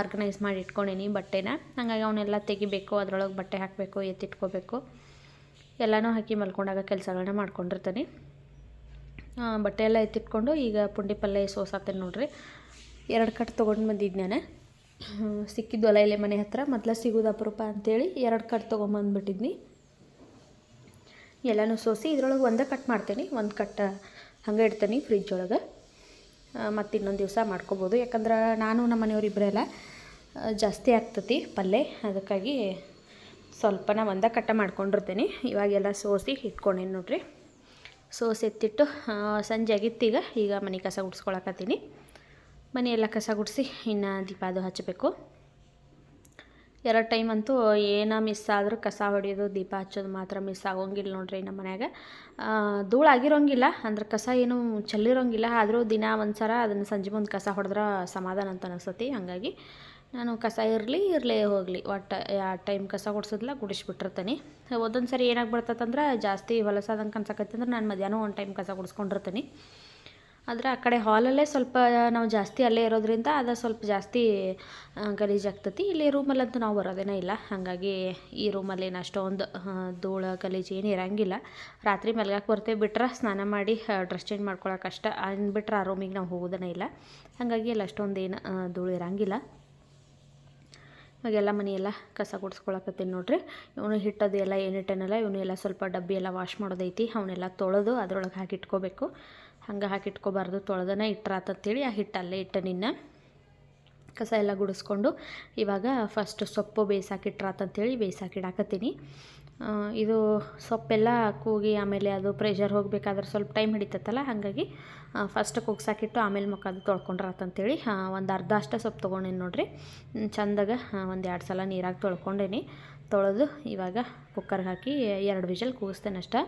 ಆರ್ಗನೈಸ್ ಮಾಡಿ ಇಟ್ಕೊಂಡೇನಿ ಬಟ್ಟೆನ. ಹಂಗಾಗಿ ಅವನ್ನೆಲ್ಲ ತೆಗಿಬೇಕು, ಅದರೊಳಗೆ ಬಟ್ಟೆ ಹಾಕಬೇಕು, ಎತ್ತಿಟ್ಕೋಬೇಕು. ಎಲ್ಲನೂ ಹಾಕಿ ಮಲ್ಕೊಂಡಾಗ ಕೆಲಸಗಳನ್ನ ಮಾಡ್ಕೊಂಡಿರ್ತೀನಿ. ಬಟ್ಟೆ ಎಲ್ಲ ಎತ್ತಿಟ್ಕೊಂಡು ಈಗ ಪುಂಡಿ ಪಲ್ಯ ಸೋಸಾತೇನೆ ನೋಡ್ರಿ. ಎರಡು ಕಟ್ ತೊಗೊಂಡು ಸಿಕ್ಕಿದ್ದು ಅಲ್ಲ ಇಲ್ಲೇ ಮನೆ ಹತ್ರ, ಮೊದಲ ಸಿಗೋದು ಅಪರೂಪ ಅಂತೇಳಿ ಎರಡು ಕಟ್ ತೊಗೊಂಬಂದ್ಬಿಟ್ಟಿದ್ನಿ ಎಲ್ಲನೂ ಸೋಸಿ ಇದ್ರೊಳಗೆ ಒಂದೇ ಕಟ್ ಮಾಡ್ತೀನಿ, ಒಂದು ಕಟ್ ಹಂಗೆ ಇಡ್ತೀನಿ ಫ್ರಿಜ್ ಒಳಗೆ. ಮತ್ತು ಇನ್ನೊಂದು ದಿವಸ ಮಾಡ್ಕೊಬೋದು. ಯಾಕಂದ್ರೆ ನಾನು ನಮ್ಮ ಮನೆಯವ್ರು ಇಬ್ಬರೆಲ್ಲ ಜಾಸ್ತಿ ಆಗ್ತತಿ ಪಲ್ಯ ಅದಕ್ಕಾಗಿ ಸ್ವಲ್ಪನ ಒಂದೇ ಕಟ್ಟ ಮಾಡ್ಕೊಂಡಿರ್ತೀನಿ. ಇವಾಗೆಲ್ಲ ಸೋಸಿ ಇಟ್ಕೊಂಡೇನು ನೋಡ್ರಿ. ಸೋಸಿ ಎತ್ತಿಟ್ಟು ಸಂಜೆ ಆಗಿತ್ತು ಈಗ. ಮನೆ ಕಸ ಗುಡ್ಸ್ಕೊಳಕತ್ತೀನಿ. ಮನೆಯೆಲ್ಲ ಕಸ ಗುಡಿಸಿ ಇನ್ನು ದೀಪ ಅದು ಹಚ್ಚಬೇಕು ಎರಡು ಟೈಮ್ ಅಂತೂ ಏನೋ ಮಿಸ್ ಆದರೂ ಕಸ ಹೊಡೆಯೋದು, ದೀಪ ಹಚ್ಚೋದು ಮಾತ್ರ ಮಿಸ್ ಆಗೋಂಗಿಲ್ಲ ನೋಡ್ರಿ ನಮ್ಮ ಮನ್ಯಾಗ. ಧೂಳಾಗಿರೋಂಗಿಲ್ಲ ಅಂದ್ರೆ ಕಸ ಏನು ಚೆಲ್ಲಿರೋಂಗಿಲ್ಲ. ಆದರೂ ದಿನ ಒಂದು ಸಲ ಅದನ್ನು ಸಂಜೆ ಮುಂದೆ ಕಸ ಹೊಡೆದ್ರೆ ಸಮಾಧಾನ ಅಂತ ಅನಿಸ್ತತಿ. ಹಾಗಾಗಿ ನಾನು ಕಸ ಇರಲಿ, ಇರಲೇ ಹೋಗಲಿ. ಒಟ್ಟು, ಆ ಟೈಮ್ ಕಸ ಗುಡಿಸಿದ್ಲ ಗುಡಿಸ್ಬಿಟ್ಟಿರ್ತೀನಿ. ಒಂದೊಂದು ಸರಿ ಏನಾಗ್ಬಿಡ್ತಂದ್ರೆ ಜಾಸ್ತಿ ಹೊಲಸಾದಂಗೆ ಅನ್ಸಕತ್ತಂದ್ರೆ ನಾನು ಮಧ್ಯಾಹ್ನ ಒಂದು ಟೈಮ್ ಕಸ ಗುಡಿಸ್ಕೊಂಡಿರ್ತೀನಿ. ಆದರೆ ಆ ಕಡೆ ಹಾಲಲ್ಲೇ ಸ್ವಲ್ಪ ನಾವು ಜಾಸ್ತಿ ಅಲ್ಲೇ ಇರೋದ್ರಿಂದ ಅದು ಸ್ವಲ್ಪ ಜಾಸ್ತಿ ಗಲೀಜು ಗಲೀಜಾಗ್ತತಿ ಇಲ್ಲಿ ರೂಮಲ್ಲಂತೂ ನಾವು ಬರೋದೇನೇ ಇಲ್ಲ. ಹಾಗಾಗಿ ಈ ರೂಮಲ್ಲಿ ಏನು ಅಷ್ಟೊಂದು ಧೂಳು, ಗಲೀಜು ಏನು ಇರೋಂಗಿಲ್ಲ. ರಾತ್ರಿ ಮಲ್ಗಕ್ಕೆ ಬರ್ತೇವೆ ಬಿಟ್ರೆ ಸ್ನಾನ ಮಾಡಿ ಡ್ರೆಸ್ ಚೇಂಜ್ ಮಾಡ್ಕೊಳಕ್ಕೆ ಅಷ್ಟ ಅಂದ್ಬಿಟ್ರೆ ಆ ರೂಮಿಗೆ ನಾವು ಹೋಗೋದೇ ಇಲ್ಲ. ಹಾಗಾಗಿ ಅಲ್ಲಿ ಅಷ್ಟೊಂದು ಏನು ಧೂಳು ಇರಂಗಿಲ್ಲ. ಇವಾಗೆಲ್ಲ ಮನೆಯೆಲ್ಲ ಕಸ ಗುಡ್ಸ್ಕೊಳಕತ್ತೀನಿ ನೋಡ್ರಿ. ಇವನು ಹಿಟ್ಟದು ಎಲ್ಲ ಏನಿಟ್ಟನಲ್ಲ ಇವನು ಎಲ್ಲ ಸ್ವಲ್ಪ ಡಬ್ಬಿ ಎಲ್ಲ ವಾಶ್ ಮಾಡೋದೈತಿ. ಅವನ್ನೆಲ್ಲ ತೊಳೆದು ಅದ್ರೊಳಗೆ ಹಾಕಿ ಇಟ್ಕೋಬೇಕು ಹಂಗೆ ಹಾಕಿ ಇಟ್ಕೋಬಾರ್ದು ತೊಳೆದನ ಇಟ್ಟರಾತಂತೇಳಿ ಆ ಹಿಟ್ಟಲ್ಲೇ ಇಟ್ಟ ನಿನ್ನ. ಕಸ ಎಲ್ಲ ಗುಡಿಸ್ಕೊಂಡು ಇವಾಗ ಫಸ್ಟ್ ಸೊಪ್ಪು ಬೇಯಿಸಾಕಿಟ್ರಾತಂತೇಳಿ ಬೇಯಿಸಾಕಿಡಾಕತ್ತೀನಿ ಇದು ಸೊಪ್ಪೆಲ್ಲ ಕೂಗಿ ಆಮೇಲೆ ಅದು ಪ್ರೆಷರ್ ಹೋಗಬೇಕಾದ್ರೆ ಸ್ವಲ್ಪ ಟೈಮ್ ಹಿಡಿತೈತಲ್ಲ, ಹಾಗಾಗಿ ಫಸ್ಟ್ ಕುಗ್ಸಾಕಿಟ್ಟು ಆಮೇಲೆ ಮುಖ ಅದು ತೊಳ್ಕೊಂಡ್ರಾತಂತೇಳಿ ಒಂದು ಅರ್ಧ ಅಷ್ಟು ಸೊಪ್ಪು ತೊಗೊಂಡೇನಿ ನೋಡಿರಿ. ಚಂದಾಗ ಒಂದು ಎರಡು ಸಲ ನೀರಾಗಿ ತೊಳ್ಕೊಂಡೇನಿ. ತೊಳೆದು ಇವಾಗ ಕುಕ್ಕರ್ಗೆ ಹಾಕಿ ಎರಡು ವಿಷಲ್ ಕೂಗಿಸ್ತೇನೆ ಅಷ್ಟೇ.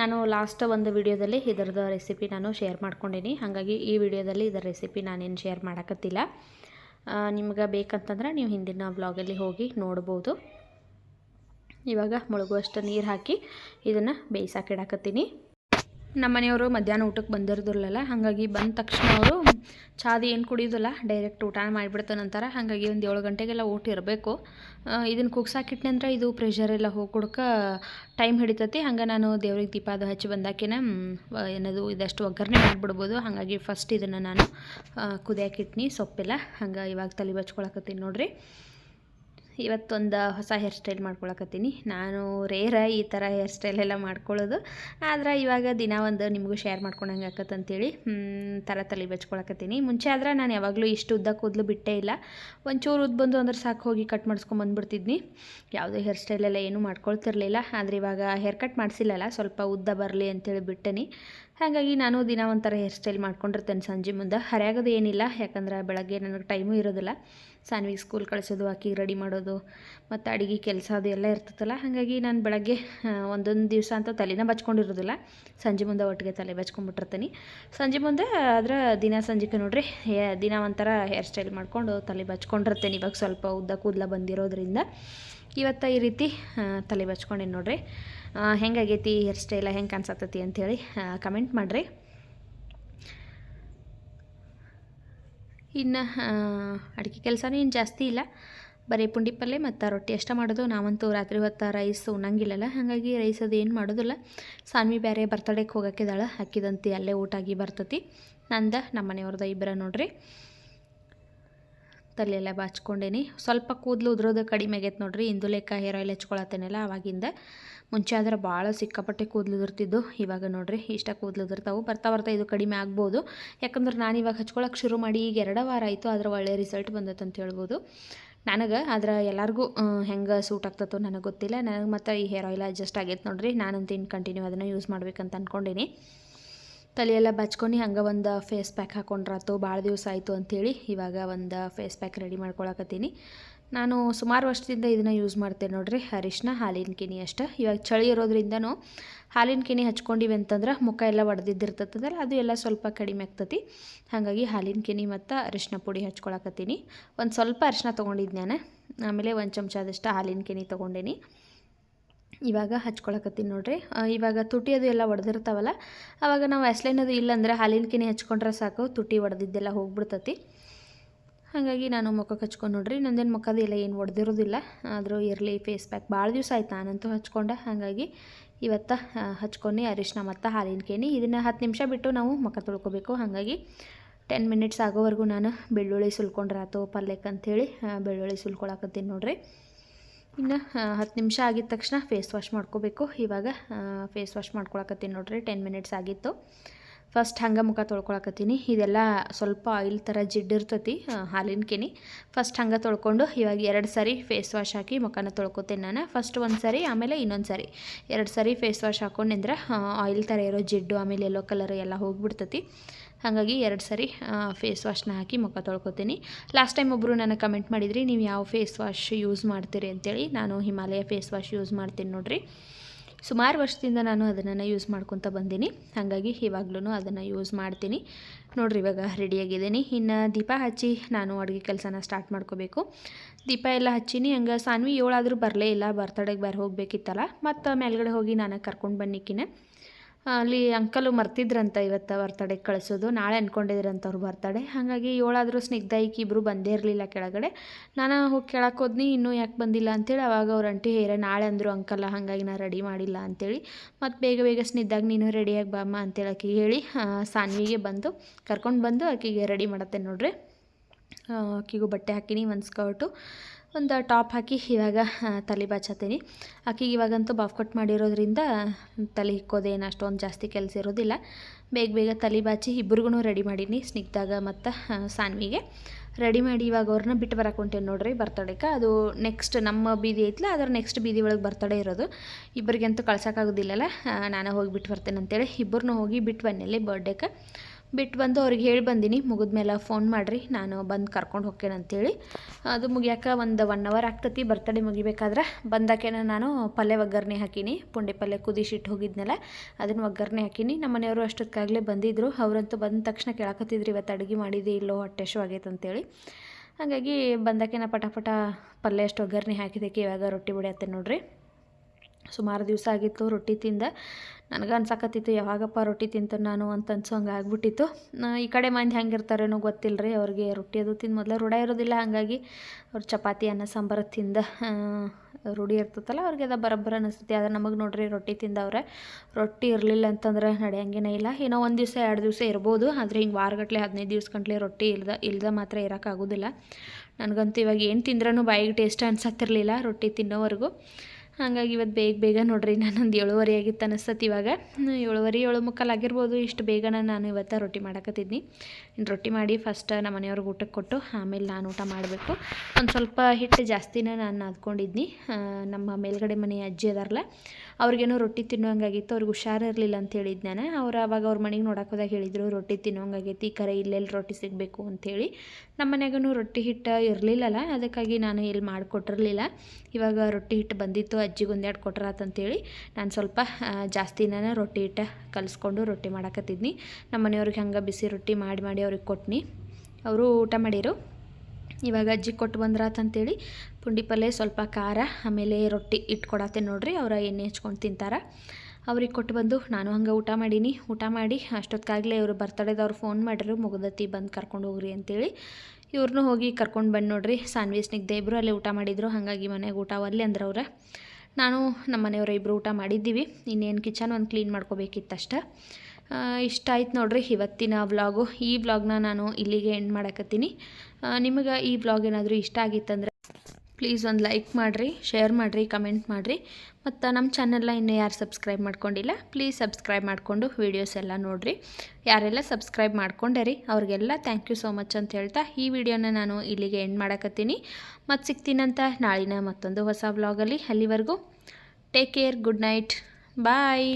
ನಾನು ಲಾಸ್ಟ್ ಒಂದು ವಿಡಿಯೋದಲ್ಲಿ ಇದರದ್ದು ರೆಸಿಪಿ ನಾನು ಶೇರ್ ಮಾಡ್ಕೊಂಡೇನಿ. ಹಾಗಾಗಿ ಈ ವಿಡಿಯೋದಲ್ಲಿ ಇದರ ರೆಸಿಪಿ ನಾನೇನು ಶೇರ್ ಮಾಡೋಕತ್ತಿಲ್ಲ. ನಿಮ್ಗೆ ಬೇಕಂತಂದ್ರೆ ನೀವು ಹಿಂದಿನ ವ್ಲಾಗಲ್ಲಿ ಹೋಗಿ ನೋಡ್ಬೋದು. ಇವಾಗ ಮುಳುಗುವಷ್ಟು ನೀರು ಹಾಕಿ ಇದನ್ನು ಬೇಯಿಸಾಕಿಡಾಕತ್ತೀನಿ. ನಮ್ಮ ಮನೆಯವರು ಮಧ್ಯಾಹ್ನ ಊಟಕ್ಕೆ ಬಂದಿರೋದಿರಲಿಲ್ಲ ಹಾಗಾಗಿ ಬಂದ ತಕ್ಷಣ ಅವರು ಚಾದಿ ಏನು ಕುಡಿಯೋದಿಲ್ಲ ಡೈರೆಕ್ಟ್ ಊಟ ಮಾಡಿಬಿಡ್ತಾನೆ ಅಂತಾರೆ ಹಾಗಾಗಿ ಒಂದು ಏಳು ಗಂಟೆಗೆಲ್ಲ ಊಟ ಇರಬೇಕು. ಇದನ್ನು ಕುಗ್ಸಾಕಿಟ್ನಿ ಅಂದ್ರೆ ಇದು ಪ್ರೆಷರ್ ಎಲ್ಲ ಹೋಗಿ ಕೊಡ್ಕ ಟೈಮ್ ಹಿಡಿತೈತಿ. ಹಂಗೆ ನಾನು ದೇವ್ರಿಗೆ ದೀಪ ಅದು ಹಚ್ಚಿ ಬಂದಾಕಿನ ಏನದು, ಇದಷ್ಟು ಒಗ್ಗರಣೆ ಮಾಡಿಬಿಡ್ಬೋದು. ಹಾಗಾಗಿ ಫಸ್ಟ್ ಇದನ್ನು ನಾನು ಕುದಿಯಾಕಿಟ್ನಿ, ಸೊಪ್ಪೆಲ್ಲ. ಹಂಗೆ ಇವಾಗ ತಲೆ ಬಚ್ಕೊಳಕತ್ತೀನಿ ನೋಡ್ರಿ. ಇವತ್ತೊಂದು ಹೊಸ ಹೇರ್ ಸ್ಟೈಲ್ ಮಾಡ್ಕೊಳಕತ್ತೀನಿ. ನಾನು ರೇರ ಈ ಥರ ಹೇರ್ ಸ್ಟೈಲ್ ಎಲ್ಲ ಮಾಡ್ಕೊಳ್ಳೋದು. ಆದ್ರೆ ಇವಾಗ ದಿನ ಒಂದು ನಿಮಗೂ ಶೇರ್ ಮಾಡ್ಕೊಂಡಂಗೆ ಆಕತ್ತಂತೇಳಿ ಥರ ತಲೆ ಬಚ್ಕೊಳಕತ್ತೀನಿ. ಮುಂಚೆ ಆದ್ರೆ ನಾನು ಯಾವಾಗಲೂ ಇಷ್ಟು ಉದ್ದ ಕೂದಲು ಬಿಟ್ಟೇ ಇಲ್ಲ. ಒಂಚೂರು ಉದ್ದು ಬಂದು ಅಂದ್ರೆ ಸಾಕು, ಹೋಗಿ ಕಟ್ ಮಾಡಿಸ್ಕೊಂಬಂದ್ಬಿಡ್ತಿದ್ನಿ ಯಾವುದೇ ಹೇರ್ ಸ್ಟೈಲ್ ಎಲ್ಲ ಏನೂ ಮಾಡ್ಕೊಳ್ತಿರ್ಲಿಲ್ಲ. ಆದರೆ ಇವಾಗ ಹೇರ್ ಕಟ್ ಮಾಡಿಸಿಲ್ಲಲ್ಲ, ಸ್ವಲ್ಪ ಉದ್ದ ಬರಲಿ ಅಂತೇಳಿ ಬಿಟ್ಟೇನಿ. ಹಾಗಾಗಿ ನಾನು ದಿನ ಒಂಥರ ಹೇರ್ ಸ್ಟೈಲ್ ಮಾಡ್ಕೊಂಡಿರ್ತೇನೆ ಸಂಜೆ ಮುಂದೆ. ಹರಿಯಾಗೋದು ಏನಿಲ್ಲ, ಯಾಕಂದ್ರೆ ಬೆಳಗ್ಗೆ ನನಗೆ ಟೈಮು ಇರೋದಿಲ್ಲ. ಸಾನ್ವಿಗೆ ಸ್ಕೂಲ್ ಕಳಿಸೋದು ಆಕಿಗೆ ರೆಡಿ ಮಾಡೋದು, ಮತ್ತು ಅಡುಗೆ ಕೆಲಸ ಅದು ಎಲ್ಲ ಇರ್ತದಲ್ಲ ಹಾಗಾಗಿ ನಾನು ಬೆಳಗ್ಗೆ ಒಂದೊಂದು ದಿವಸ ಅಂತ ತಲೆನ ಬಚ್ಕೊಂಡಿರೋದಿಲ್ಲ. ಸಂಜೆ ಮುಂದೆ ಒಟ್ಟಿಗೆ ತಲೆ ಬಚ್ಕೊಂಡ್ಬಿಟ್ಟಿರ್ತೀನಿ. ಸಂಜೆ ಮುಂದೆ ಆದ್ರೆ ದಿನ ಸಂಜೆಗೆ ನೋಡಿರಿ ದಿನ ಒಂಥರ ಹೇರ್ ಸ್ಟೈಲ್ ಮಾಡ್ಕೊಂಡು ತಲೆ ಬಚ್ಕೊಂಡಿರ್ತೇನೆ. ಇವಾಗ ಸ್ವಲ್ಪ ಉದ್ದ ಕೂದಲ ಬಂದಿರೋದ್ರಿಂದ. ಇವತ್ತು ಈ ರೀತಿ ತಲೆ ಬಚ್ಕೊಂಡೇನು ನೋಡಿರಿ. ಹೆಂಗಾಗೈತಿ ಹೇರ್ ಸ್ಟೈಲ, ಹೆಂಗೆ ಕಾಣಿಸತ್ತೈತಿ ಅಂಥೇಳಿ ಕಮೆಂಟ್ ಮಾಡಿರಿ. ಇನ್ನು ಅಡುಗೆ ಕೆಲಸನೂ ಏನು ಜಾಸ್ತಿ ಇಲ್ಲ. ಬರೀ ಪುಂಡಿ ಪಲ್ಯ ಮತ್ತು ರೊಟ್ಟಿ ಅಷ್ಟೇ ಮಾಡೋದು. ನಾವಂತೂ ರಾತ್ರಿ ಹೊತ್ತು ರೈಸ್ ಉಣ್ಣಂಗಿಲ್ಲಲ್ಲ. ಹಾಗಾಗಿ ರೈಸ್ ಅದು ಏನು ಮಾಡೋದಿಲ್ಲ. ಸಾನ್ವಿ ಬೇರೆ ಬರ್ತಡೇಗೆ ಹೋಗೋಕ್ಕಿದ್ದಾಳೆ ಹಾಕಿದಂತೆ ಅಲ್ಲೇ ಊಟ ಆಗಿ ಬರ್ತೈತಿ. ನಂದ ನಮ್ಮ ಮನೆಯವ್ರದ್ದು ಇಬ್ಬರ ನೋಡ್ರಿ. ತಲೆಯೆಲ್ಲ ಬಾಚ್ಕೊಂಡೇನಿ. ಸ್ವಲ್ಪ ಕೂದಲು ಉದ್ರೋದು ಕಡಿಮೆ ಆಗೈತೆ ನೋಡ್ರಿ. ಲೆಕ್ಕ ಹೇರ್ ಆಯಿಲ್ ಹಚ್ಕೊಳತ್ತೇನಲ್ಲ, ಅವಾಗಿಂದ. ಮುಂಚೆ ಆದ್ರೆ ಭಾಳ ಸಿಕ್ಕಾಪಟ್ಟೆ ಕೂದಲು ಉದುರ್ತಿದ್ದು. ಇವಾಗ ನೋಡ್ರಿ, ಇಷ್ಟ ಕೂದಲು ಉದುರ್ತಾವೆ. ಬರ್ತಾ ಬರ್ತಾ ಇದು ಕಡಿಮೆ ಆಗ್ಬೋದು. ಯಾಕಂದ್ರೆ ನಾನು ಇವಾಗ ಹಚ್ಕೊಳಕ್ಕೆ ಶುರು ಮಾಡಿ ಈಗ ಎರಡು ವಾರ ಆಯಿತು ಅದರ ಒಳ್ಳೆ ರಿಸಲ್ಟ್ ಬಂದೈತೆ ಅಂತ ಹೇಳ್ಬೋದು. ನನಗೆ, ಆದ್ರೆ ಎಲ್ಲರಿಗೂ ಹೆಂಗೆ ಸೂಟ್ ಆಗ್ತತೋ ನನಗೆ ಗೊತ್ತಿಲ್ಲ. ನನಗೆ ಮತ್ತು ಈ ಹೇರ್ ಆಯಿಲ್ ಅಡ್ಜಸ್ಟ್ ಆಗೈತೆ ನೋಡ್ರಿ. ನಾನಂತೂ ಇನ್ನು ಕಂಟಿನ್ಯೂ ಅದನ್ನು ಯೂಸ್ ಮಾಡ್ಬೇಕಂತ ಅಂದ್ಕೊಂಡೀನಿ ತಲೆಯೆಲ್ಲ ಬಚ್ಕೊಂಡು ಹಂಗೆ ಒಂದು ಫೇಸ್ ಪ್ಯಾಕ್ ಹಾಕೊಂಡ್ರಾತು ಭಾಳ ದಿವಸ ಆಯಿತು ಅಂಥೇಳಿ ಇವಾಗ ಒಂದು ಫೇಸ್ ಪ್ಯಾಕ್ ರೆಡಿ ಮಾಡ್ಕೊಳಕತ್ತೀನಿ. ನಾನು ಸುಮಾರು ವರ್ಷದಿಂದ ಇದನ್ನು ಯೂಸ್ ಮಾಡ್ತೇನೆ ನೋಡಿರಿ ಅರಿಶಿನ ಹಾಲಿನ ಕಿಣಿ ಅಷ್ಟೆ. ಇವಾಗ ಚಳಿ ಇರೋದ್ರಿಂದನೂ ಹಾಲಿನ ಕಿಣಿ ಹಚ್ಕೊಂಡಿವಿ ಅಂತಂದ್ರೆ ಮುಖ ಎಲ್ಲ ಒಡೆದಿದ್ದಿರ್ತದಲ್ಲ, ಅದು ಎಲ್ಲ ಸ್ವಲ್ಪ ಕಡಿಮೆ ಆಗ್ತತಿ. ಹಾಗಾಗಿ ಹಾಲಿನ ಕಿಣಿ ಮತ್ತು ಅರಿಶಿನ ಪುಡಿ ಹಚ್ಕೊಳಕತ್ತೀನಿ. ಒಂದು ಸ್ವಲ್ಪ ಅರಿಶಿನ ತೊಗೊಂಡಿದ್ದು ನಾನು, ಆಮೇಲೆ ಒಂದು ಚಮಚದಷ್ಟು ಹಾಲಿನ ಕಿಣಿ ತೊಗೊಂಡೇನಿ. ಇವಾಗ ಹಚ್ಕೊಳಕತ್ತೀನಿ ನೋಡ್ರಿ. ಇವಾಗ ತುಟಿ ಅದು ಎಲ್ಲ ಒಡೆದಿರ್ತಾವಲ್ಲ ಆವಾಗ ನಾವು ವ್ಯಾಸ್ಲೈನ್ ಅದು ಇಲ್ಲಂದ್ರೆ ಹಾಲಿನ ಕಿನಿ ಹಚ್ಕೊಂಡ್ರೆ ಸಾಕು, ತುಟಿ ಒಡೆದಿದ್ದೆಲ್ಲ ಹೋಗ್ಬಿಡ್ತತಿ. ಹಾಗಾಗಿ ನಾನು ಮುಖಕ್ಕೆ ಹಚ್ಕೊಂಡು ನೋಡ್ರಿ. ನಂದೇನು ಮುಖದ ಎಲ್ಲ ಏನು ಒಡೆದಿರೋದಿಲ್ಲ, ಆದರೂ ಇರಲಿ ಫೇಸ್ ಪ್ಯಾಕ್ ಭಾಳ ದಿವಸ ಆಯ್ತು ನಾನಂತೂ ಹಚ್ಕೊಂಡೆ. ಹಾಗಾಗಿ ಇವತ್ತು ಹಚ್ಕೊಂಡು ಅರಿಶಿನ ಮತ್ತು ಹಾಲಿನ ಕೇನಿ. ಇದನ್ನು ಹತ್ತು ನಿಮಿಷ ಬಿಟ್ಟು ನಾವು ಮುಖ ತೊಳ್ಕೊಬೇಕು. ಹಾಗಾಗಿ ಟೆನ್ ಮಿನಿಟ್ಸ್ ಆಗೋವರೆಗೂ ನಾನು ಬೆಳ್ಳುಳ್ಳಿ ಸುಲ್ಕೊಂಡ್ರೆ ಆತು ಪಲ್ಯಕ್ಕೆ ಅಂಥೇಳಿ ಬೆಳ್ಳುಳ್ಳಿ ಸುಲ್ಕೊಳಕತ್ತೀನಿ ನೋಡ್ರಿ. ಇನ್ನು ಹತ್ತು ನಿಮಿಷ ಆಗಿದ ತಕ್ಷಣ ಫೇಸ್ ವಾಶ್ ಮಾಡ್ಕೋಬೇಕು. ಇವಾಗ ಫೇಸ್ ವಾಶ್ ಮಾಡ್ಕೊಳಕತ್ತೀನಿ ನೋಡ್ರಿ ಟೆನ್ ಮಿನಿಟ್ಸ್ ಆಗಿತ್ತು. ಫಸ್ಟ್ ಹಂಗೆ ಮುಖ ತೊಳ್ಕೊಳಕತ್ತೀನಿ. ಇದೆಲ್ಲ ಸ್ವಲ್ಪ ಆಯಿಲ್ ಥರ ಜಿಡ್ಡಿರ್ತತಿ ಹಾಲಿನ ಕೆನಿ ಫಸ್ಟ್ ಹಂಗೆ ತೊಳ್ಕೊಂಡು ಇವಾಗ ಎರಡು ಸಾರಿ ಫೇಸ್ ವಾಶ್ ಹಾಕಿ ಮುಖನ ತೊಳ್ಕೊತೀನಿ ನಾನು. ಫಸ್ಟ್ ಒಂದು ಸಾರಿ, ಆಮೇಲೆ ಇನ್ನೊಂದು ಸಾರಿ. ಎರಡು ಸಾರಿ ಫೇಸ್ ವಾಶ್ ಹಾಕೊಂಡ್ರೆ ಆಯಿಲ್ ಥರ ಇರೋ ಜಿಡ್ಡು, ಆಮೇಲೆ ಎಲ್ಲೋ ಕಲರ್ ಎಲ್ಲ ಹೋಗ್ಬಿಡ್ತತಿ. ಹಾಗಾಗಿ ಎರಡು ಸರಿ ಫೇಸ್ ವಾಶ್ನ ಹಾಕಿ ಮುಖ ತೊಳ್ಕೊತೀನಿ. ಲಾಸ್ಟ್ ಟೈಮ್ ಒಬ್ಬರು ನನಗೆ ಕಮೆಂಟ್ ಮಾಡಿದ್ರಿ, ನೀವು ಯಾವ ಫೇಸ್ ವಾಶ್ ಯೂಸ್ ಮಾಡ್ತೀರಿ? ಅಂತೇಳಿ ನಾನು ಹಿಮಾಲಯ ಫೇಸ್ ವಾಶ್ ಯೂಸ್ ಮಾಡ್ತೀನಿ ನೋಡಿರಿ. ಸುಮಾರು ವರ್ಷದಿಂದ ನಾನು ಅದನ್ನು ಯೂಸ್ ಮಾಡ್ಕೊತ ಬಂದೀನಿ. ಹಾಗಾಗಿ ಇವಾಗ್ಲೂ ಅದನ್ನು ಯೂಸ್ ಮಾಡ್ತೀನಿ. ನೋಡಿರಿ ಇವಾಗ ರೆಡಿಯಾಗಿದ್ದೀನಿ ಇನ್ನು ದೀಪ ಹಚ್ಚಿ ನಾನು ಅಡುಗೆ ಕೆಲಸನ ಸ್ಟಾರ್ಟ್ ಮಾಡ್ಕೋಬೇಕು. ದೀಪ ಎಲ್ಲ ಹಚ್ಚೀನಿ. ಹಂಗೆ ಸಾನ್ವಿ ಏಳಾದರೂ ಬರಲೇ ಇಲ್ಲ. ಬರ್ತಡೆಗೆ ಬೇರೆ ಹೋಗಬೇಕಿತ್ತಲ್ಲ. ಮತ್ತು ಮೇಲ್ಗಡೆ ಹೋಗಿ ನಾನು ಕರ್ಕೊಂಡು ಬನ್ನಿಕ್ಕಿನ ಅಲ್ಲಿ ಅಂಕಲು ಮರ್ತಿದ್ರಂತ ಇವತ್ತು ಬರ್ತಡೆ ಕಳಿಸೋದು. ನಾಳೆ ಅಂದ್ಕೊಂಡಿದ್ರಂತ ಅವ್ರು ಬರ್ತಡೆ ಹಾಗಾಗಿ ಏಳಾದರೂ ಸ್ನಿಗ್ಧ ಈಕಿ ಇಬ್ಬರು ಬಂದೇ ಇರಲಿಲ್ಲ ಕೆಳಗಡೆ. ನಾನು ಹೋಗಿ ಕೇಳಕ್ಕೆ ಹೋದ್ನಿ, ಇನ್ನೂ ಯಾಕೆ ಬಂದಿಲ್ಲ ಅಂತೇಳಿ ಅವಾಗ ಅವ್ರ ಅಂಟಿ ಹೇರ ನಾಳೆ ಅಂದರು ಅಂಕಲ್ಲ ಹಾಗಾಗಿ ನಾನು ರೆಡಿ ಮಾಡಿಲ್ಲ ಅಂತೇಳಿ. ಮತ್ತು ಬೇಗ ಬೇಗ ಸ್ನಿದ್ದಾಗ ನೀನು ರೆಡಿಯಾಗಿ ಬಾಮ್ಮ ಅಂತೇಳಿ ಆಕಿಗೆ ಹೇಳಿ ಸಾನ್ವಿಗೆ ಬಂದು ಕರ್ಕೊಂಡು ಬಂದು ಆಕೆಗೆ ರೆಡಿ ಮಾಡತ್ತೆ ನೋಡ್ರಿ. ಆಕಿಗೂ ಬಟ್ಟೆ ಹಾಕಿನಿ, ಒಂದು ಸ್ಕರ್ಟು. ಒಂದು ಟಾಪ್ ಹಾಕಿ ಇವಾಗ ತಲೆ ಬಾಚತ್ತೀನಿ. ಆಕಿಗೆ ಇವಾಗಂತೂ ಬಾಫ್ ಕಟ್ ಮಾಡಿರೋದ್ರಿಂದ ತಲೆ ಹಿಕ್ಕೋದೇನು ಅಷ್ಟೊಂದು ಜಾಸ್ತಿ ಕೆಲಸ ಇರೋದಿಲ್ಲ. ಬೇಗ ಬೇಗ ತಲೆ ಬಾಚಿ ಇಬ್ರಿಗೂ ರೆಡಿ ಮಾಡೀನಿ ಸ್ನಿಗ್ದಾಗ ಮತ್ತು ಸಾನ್ವಿಗೆ. ರೆಡಿ ಮಾಡಿ ಇವಾಗ ಅವ್ರನ್ನ ಬಿಟ್ಟು ಬರಕ್ಕೆ ಹೊಂಟೇನಿ ನೋಡ್ರಿ ಬರ್ತಡೇಕ. ಅದು ನೆಕ್ಸ್ಟ್ ನಮ್ಮ ಬೀದಿ ಐತಲ್ಲ ಅದರ ನೆಕ್ಸ್ಟ್ ಬೀದಿ ಒಳಗೆ ಬರ್ತಡೇ ಇರೋದು. ಇಬ್ಬರಿಗಂತೂ ಕಳ್ಸೋಕ್ಕಾಗೋದಿಲ್ಲಲ್ಲ ನಾನು ಹೋಗಿ ಬಿಟ್ಟು ಬರ್ತೇನೆ ಅಂತೇಳಿ ಇಬ್ಬರನ್ನೂ ಹೋಗಿ ಬಿಟ್ಟು ಬನ್ನಲ್ಲಿ ಬರ್ಡೇಗೆ ಬಿಟ್ಟು ಬಂದು ಅವ್ರಿಗೆ ಹೇಳಿ ಬಂದೀನಿ, ಮುಗಿದ್ಮೇಲೆ ಫೋನ್ ಮಾಡಿರಿ, ನಾನು ಬಂದು ಕರ್ಕೊಂಡು ಹೋಗ್ತೇನೆ ಅಂತೇಳಿ. ಅದು ಮುಗಿಯಾಕ ಒಂದು ಒನ್ ಅವರ್ ಆಗ್ತತಿ, ಬರ್ತಡೇ ಮುಗಿಬೇಕಾದ್ರೆ. ಬಂದಾಕೇನ ನಾನು ಪಲ್ಯ ಒಗ್ಗರಣೆ ಹಾಕೀನಿ, ಪುಂಡಿ ಪಲ್ಯ ಕುದಿಸಿಟ್ಟು ಹೋಗಿದ್ನಲ್ಲ, ಅದನ್ನು ಒಗ್ಗರಣೆ ಹಾಕೀನಿ. ನಮ್ಮ ಮನೆಯವರು ಅಷ್ಟೊತ್ತಾಗಲೇ ಬಂದಿದ್ದರು ಅವರಂತೂ ಬಂದ ತಕ್ಷಣ ಕೇಳಾಕತ್ತಿದ್ರು, ಇವತ್ತು ಅಡುಗೆ ಮಾಡಿದೆ ಇಲ್ಲೋ ಹೊಟ್ಟೆ ಶೋ ಆಗೈತೆ ಅಂತೇಳಿ. ಹಾಗಾಗಿ ಬಂದಾಕೇನ ಪಟ ಪಟ ಪಲ್ಯ ಅಷ್ಟು ಒಗ್ಗರಣೆ ಹಾಕಿದ್ದಕ್ಕೆ ಇವಾಗ ರೊಟ್ಟಿ ಬಿಡತ್ತೆ ನೋಡ್ರಿ. ಸುಮಾರು ದಿವಸ ಆಗಿತ್ತು ರೊಟ್ಟಿ ತಿಂದ. ನನಗೆ ಅನ್ಸಕತ್ತಿತ್ತು, ಯಾವಾಗಪ್ಪ ರೊಟ್ಟಿ ತಿಂತ ನಾನು ಅಂತ ಅನ್ಸೋಂಗೆ ಆಗ್ಬಿಟ್ಟಿತ್ತು. ಈ ಕಡೆ ಮಂದಿ ಹೆಂಗಿರ್ತಾರೇನೋ ಗೊತ್ತಿಲ್ಲ ರೀ ಅವ್ರಿಗೆ ರೊಟ್ಟಿ ಅದು ತಿಂದು ಮೊದಲು ರೂಢ ಇರೋದಿಲ್ಲ, ಹಾಗಾಗಿ ಅವ್ರು ಚಪಾತಿ, ಅನ್ನ, ಸಾಂಬಾರು ತಿಂದ. ರೂಢಿ ಇರ್ತೈತಲ್ಲ ಅವ್ರಿಗೆ ಅದು ಬರೋಬ್ಬರ ಅನಿಸ್ತೈತಿ. ಆದ್ರೆ ನಮಗೆ ನೋಡ್ರಿ ರೊಟ್ಟಿ ತಿಂದವ್ರೆ, ರೊಟ್ಟಿ ಇರಲಿಲ್ಲ ಅಂತಂದ್ರೆ ನಡೆಯಂಗೇನೇ ಇಲ್ಲ. ಏನೋ ಒಂದು ದಿವಸ, ಎರಡು ದಿವಸ ಇರ್ಬೋದು, ಆದರೆ ಹಿಂಗೆ ವಾರಗಟ್ಟಲೆ ಹದಿನೈದು ದಿವ್ಸ ಗಂಟ್ಲೆ ರೊಟ್ಟಿ ಇಲ್ದ ಇಲ್ದ ಮಾತ್ರ ಇರೋಕ್ಕಾಗೋದಿಲ್ಲ ನನಗಂತೂ ಇವಾಗ ಏನು ತಿಂದ್ರೂ ಬಾಯಿಗೆ ಟೇಸ್ಟ್ ಅನ್ಸತ್ತಿರಲಿಲ್ಲ, ರೊಟ್ಟಿ ತಿನ್ನೋವರೆಗೂ. ಹಾಗಾಗಿ ಇವತ್ತು ಬೇಗ ಬೇಗ ನೋಡ್ರಿ, ನಾನೊಂದು ಏಳುವರೆ ಆಗಿತ್ತು ಅನಿಸ್ತತ್ ಇವಾಗ. ಏಳುವರೆ, ಏಳು ಮುಕ್ಕಾಲು ಆಗಿರ್ಬೋದು, ಇಷ್ಟು ಬೇಗನ ನಾನು ಇವತ್ತು ರೊಟ್ಟಿ ಮಾಡಕತ್ತಿದ್ನಿ. ರೊಟ್ಟಿ ಮಾಡಿ ಫಸ್ಟ್ ನಮ್ಮ ಮನೆಯವ್ರಿಗೆ ಊಟಕ್ಕೆ ಕೊಟ್ಟು, ಆಮೇಲೆ ನಾನು ಊಟ ಮಾಡಬೇಕು. ಒಂದು ಸ್ವಲ್ಪ ಹಿಟ್ಟು ಜಾಸ್ತಿನೇ ನಾನು ನಾದ್ಕೊಂಡಿದ್ನಿ ನಮ್ಮ ಮೇಲ್ಗಡೆ ಮನೆ ಅಜ್ಜಿ ಅದಾರಲ್ಲ ಅವ್ರಿಗೇನೋ ರೊಟ್ಟಿ ತಿನ್ನೋಂಗಾಗಿತ್ತು ಅವ್ರಿಗೆ ಹುಷಾರಿರಲಿಲ್ಲ ಅಂತ ಹೇಳಿದ್ದು ನಾನು ಅವ್ರು ಆವಾಗ ಅವ್ರ ಮನೆಗೆ ನೋಡಕ್ಕೆ ಹೋದಾಗ ಹೇಳಿದರು, ರೊಟ್ಟಿ ತಿನ್ನೋಂಗಾಗೈತಿ ಕರೆ ಇಲ್ಲೆಲ್ಲಿ ರೊಟ್ಟಿ ಸಿಗಬೇಕು ಅಂಥೇಳಿ ನಮ್ಮ ಮನೆಗೂ ರೊಟ್ಟಿ ಹಿಟ್ಟು ಇರಲಿಲ್ಲಲ್ಲ, ಅದಕ್ಕಾಗಿ ನಾನು ಇಲ್ಲಿ ಮಾಡಿಕೊಟ್ಟಿರಲಿಲ್ಲ. ಇವಾಗ ರೊಟ್ಟಿ ಹಿಟ್ಟು ಬಂದಿತ್ತು, ಅಜ್ಜಿಗೆ ಒಂದೆರಡು ಕೊಟ್ರಾತಂತೇಳಿ ನಾನು ಸ್ವಲ್ಪ ಜಾಸ್ತಿ ಜಾಸ್ತಿನ ರೊಟ್ಟಿ ಹಿಟ್ಟು ಕಲಿಸ್ಕೊಂಡು ರೊಟ್ಟಿ ಮಾಡಕತ್ತಿದ್ನಿ. ನಮ್ಮ ಮನೆಯವ್ರಿಗೆ ಹಂಗೆ ಬಿಸಿ ರೊಟ್ಟಿ ಮಾಡಿ ಮಾಡಿ ಅವ್ರಿಗೆ ಕೊಟ್ನಿ. ಅವರು ಊಟ ಮಾಡಿರು. ಇವಾಗ ಅಜ್ಜಿ ಕೊಟ್ಟು ಬಂದ್ರಾತಂತೇಳಿ ಪುಂಡಿ ಪಲ್ಯ ಸ್ವಲ್ಪ ಖಾರ, ಆಮೇಲೆ ರೊಟ್ಟಿ ಇಟ್ಕೊಡತ್ತೆ ನೋಡ್ರಿ, ಅವರ ಎಣ್ಣೆ ಹಚ್ಕೊಂಡು ತಿಂತಾರೆ. ಅವ್ರಿಗೆ ಕೊಟ್ಟು ಬಂದು ನಾನು ಹಂಗೆ ಊಟ ಮಾಡೀನಿ. ಊಟ ಮಾಡಿ ಅಷ್ಟೊತ್ತಿಗಾಗಲೇ ಇವರು ಬರ್ತಡೇದವ್ರು ಫೋನ್ ಮಾಡಿರು ಮುಗ್ದತಿ ಬಂದು ಕರ್ಕೊಂಡು ಹೋಗ್ರಿ ಅಂತೇಳಿ. ಇವ್ರನ್ನೂ ಹೋಗಿ ಕರ್ಕೊಂಡು ಬಂದು ನೋಡ್ರಿ ಸಾನ್ವಿ ಸ್ನಿಗ್ಧ ಇಬ್ಬರು ಅಲ್ಲೇ ಊಟ ಮಾಡಿದ್ರು. ಹಾಗಾಗಿ ಮನೆಗೆ ಊಟ ಅಲ್ಲಿ ಅಂದ್ರೆ ಅವ್ರ. ನಾನು ನಮ್ಮ ಮನೆಯವ್ರ ಇಬ್ಬರು ಊಟ ಮಾಡಿದ್ದೀವಿ. ಇನ್ನೇನು ಕಿಚನ್ ಒಂದು ಕ್ಲೀನ್ ಮಾಡ್ಕೋಬೇಕಿತ್ತಷ್ಟ. ಇಷ್ಟ ಆಯ್ತು ನೋಡ್ರಿ ಇವತ್ತಿನ ವ್ಲಾಗು. ಈ ವ್ಲಾಗ್ನ ನಾನು ಇಲ್ಲಿಗೆ ಎಂಡ್ ಮಾಡಕತ್ತೀನಿ. ನಿಮಗೆ ಈ ವ್ಲಾಗ್ ಏನಾದರೂ ಇಷ್ಟ ಆಗಿತ್ತಂದರೆ ಪ್ಲೀಸ್ ಒಂದು ಲೈಕ್ ಮಾಡಿರಿ ಶೇರ್ ಮಾಡಿರಿ ಕಮೆಂಟ್ ಮಾಡಿರಿ. ಮತ್ತು ನಮ್ಮ ಚಾನಲ್ನ ಇನ್ನೂ ಯಾರು ಸಬ್ಸ್ಕ್ರೈಬ್ ಮಾಡ್ಕೊಂಡಿಲ್ಲ ಪ್ಲೀಸ್ ಸಬ್ಸ್ಕ್ರೈಬ್ ಮಾಡಿಕೊಂಡು ವೀಡಿಯೋಸ್ ಎಲ್ಲ ನೋಡಿರಿ. ಯಾರೆಲ್ಲ ಸಬ್ಸ್ಕ್ರೈಬ್ ಮಾಡ್ಕೊಂಡರಿ, ಅವ್ರಿಗೆಲ್ಲ ಥ್ಯಾಂಕ್ ಯು ಸೋ ಮಚ್ ಅಂತ ಹೇಳ್ತಾ ಈ ವಿಡಿಯೋನ ನಾನು ಇಲ್ಲಿಗೆ ಎಂಡ್ ಮಾಡಕತ್ತೀನಿ. ಮತ್ತು ಸಿಗ್ತೀನಂತ ನಾಳಿನ ಮತ್ತೊಂದು ಹೊಸ ವ್ಲಾಗಲ್ಲಿ ಅಲ್ಲಿವರೆಗೂ. Take care good night bye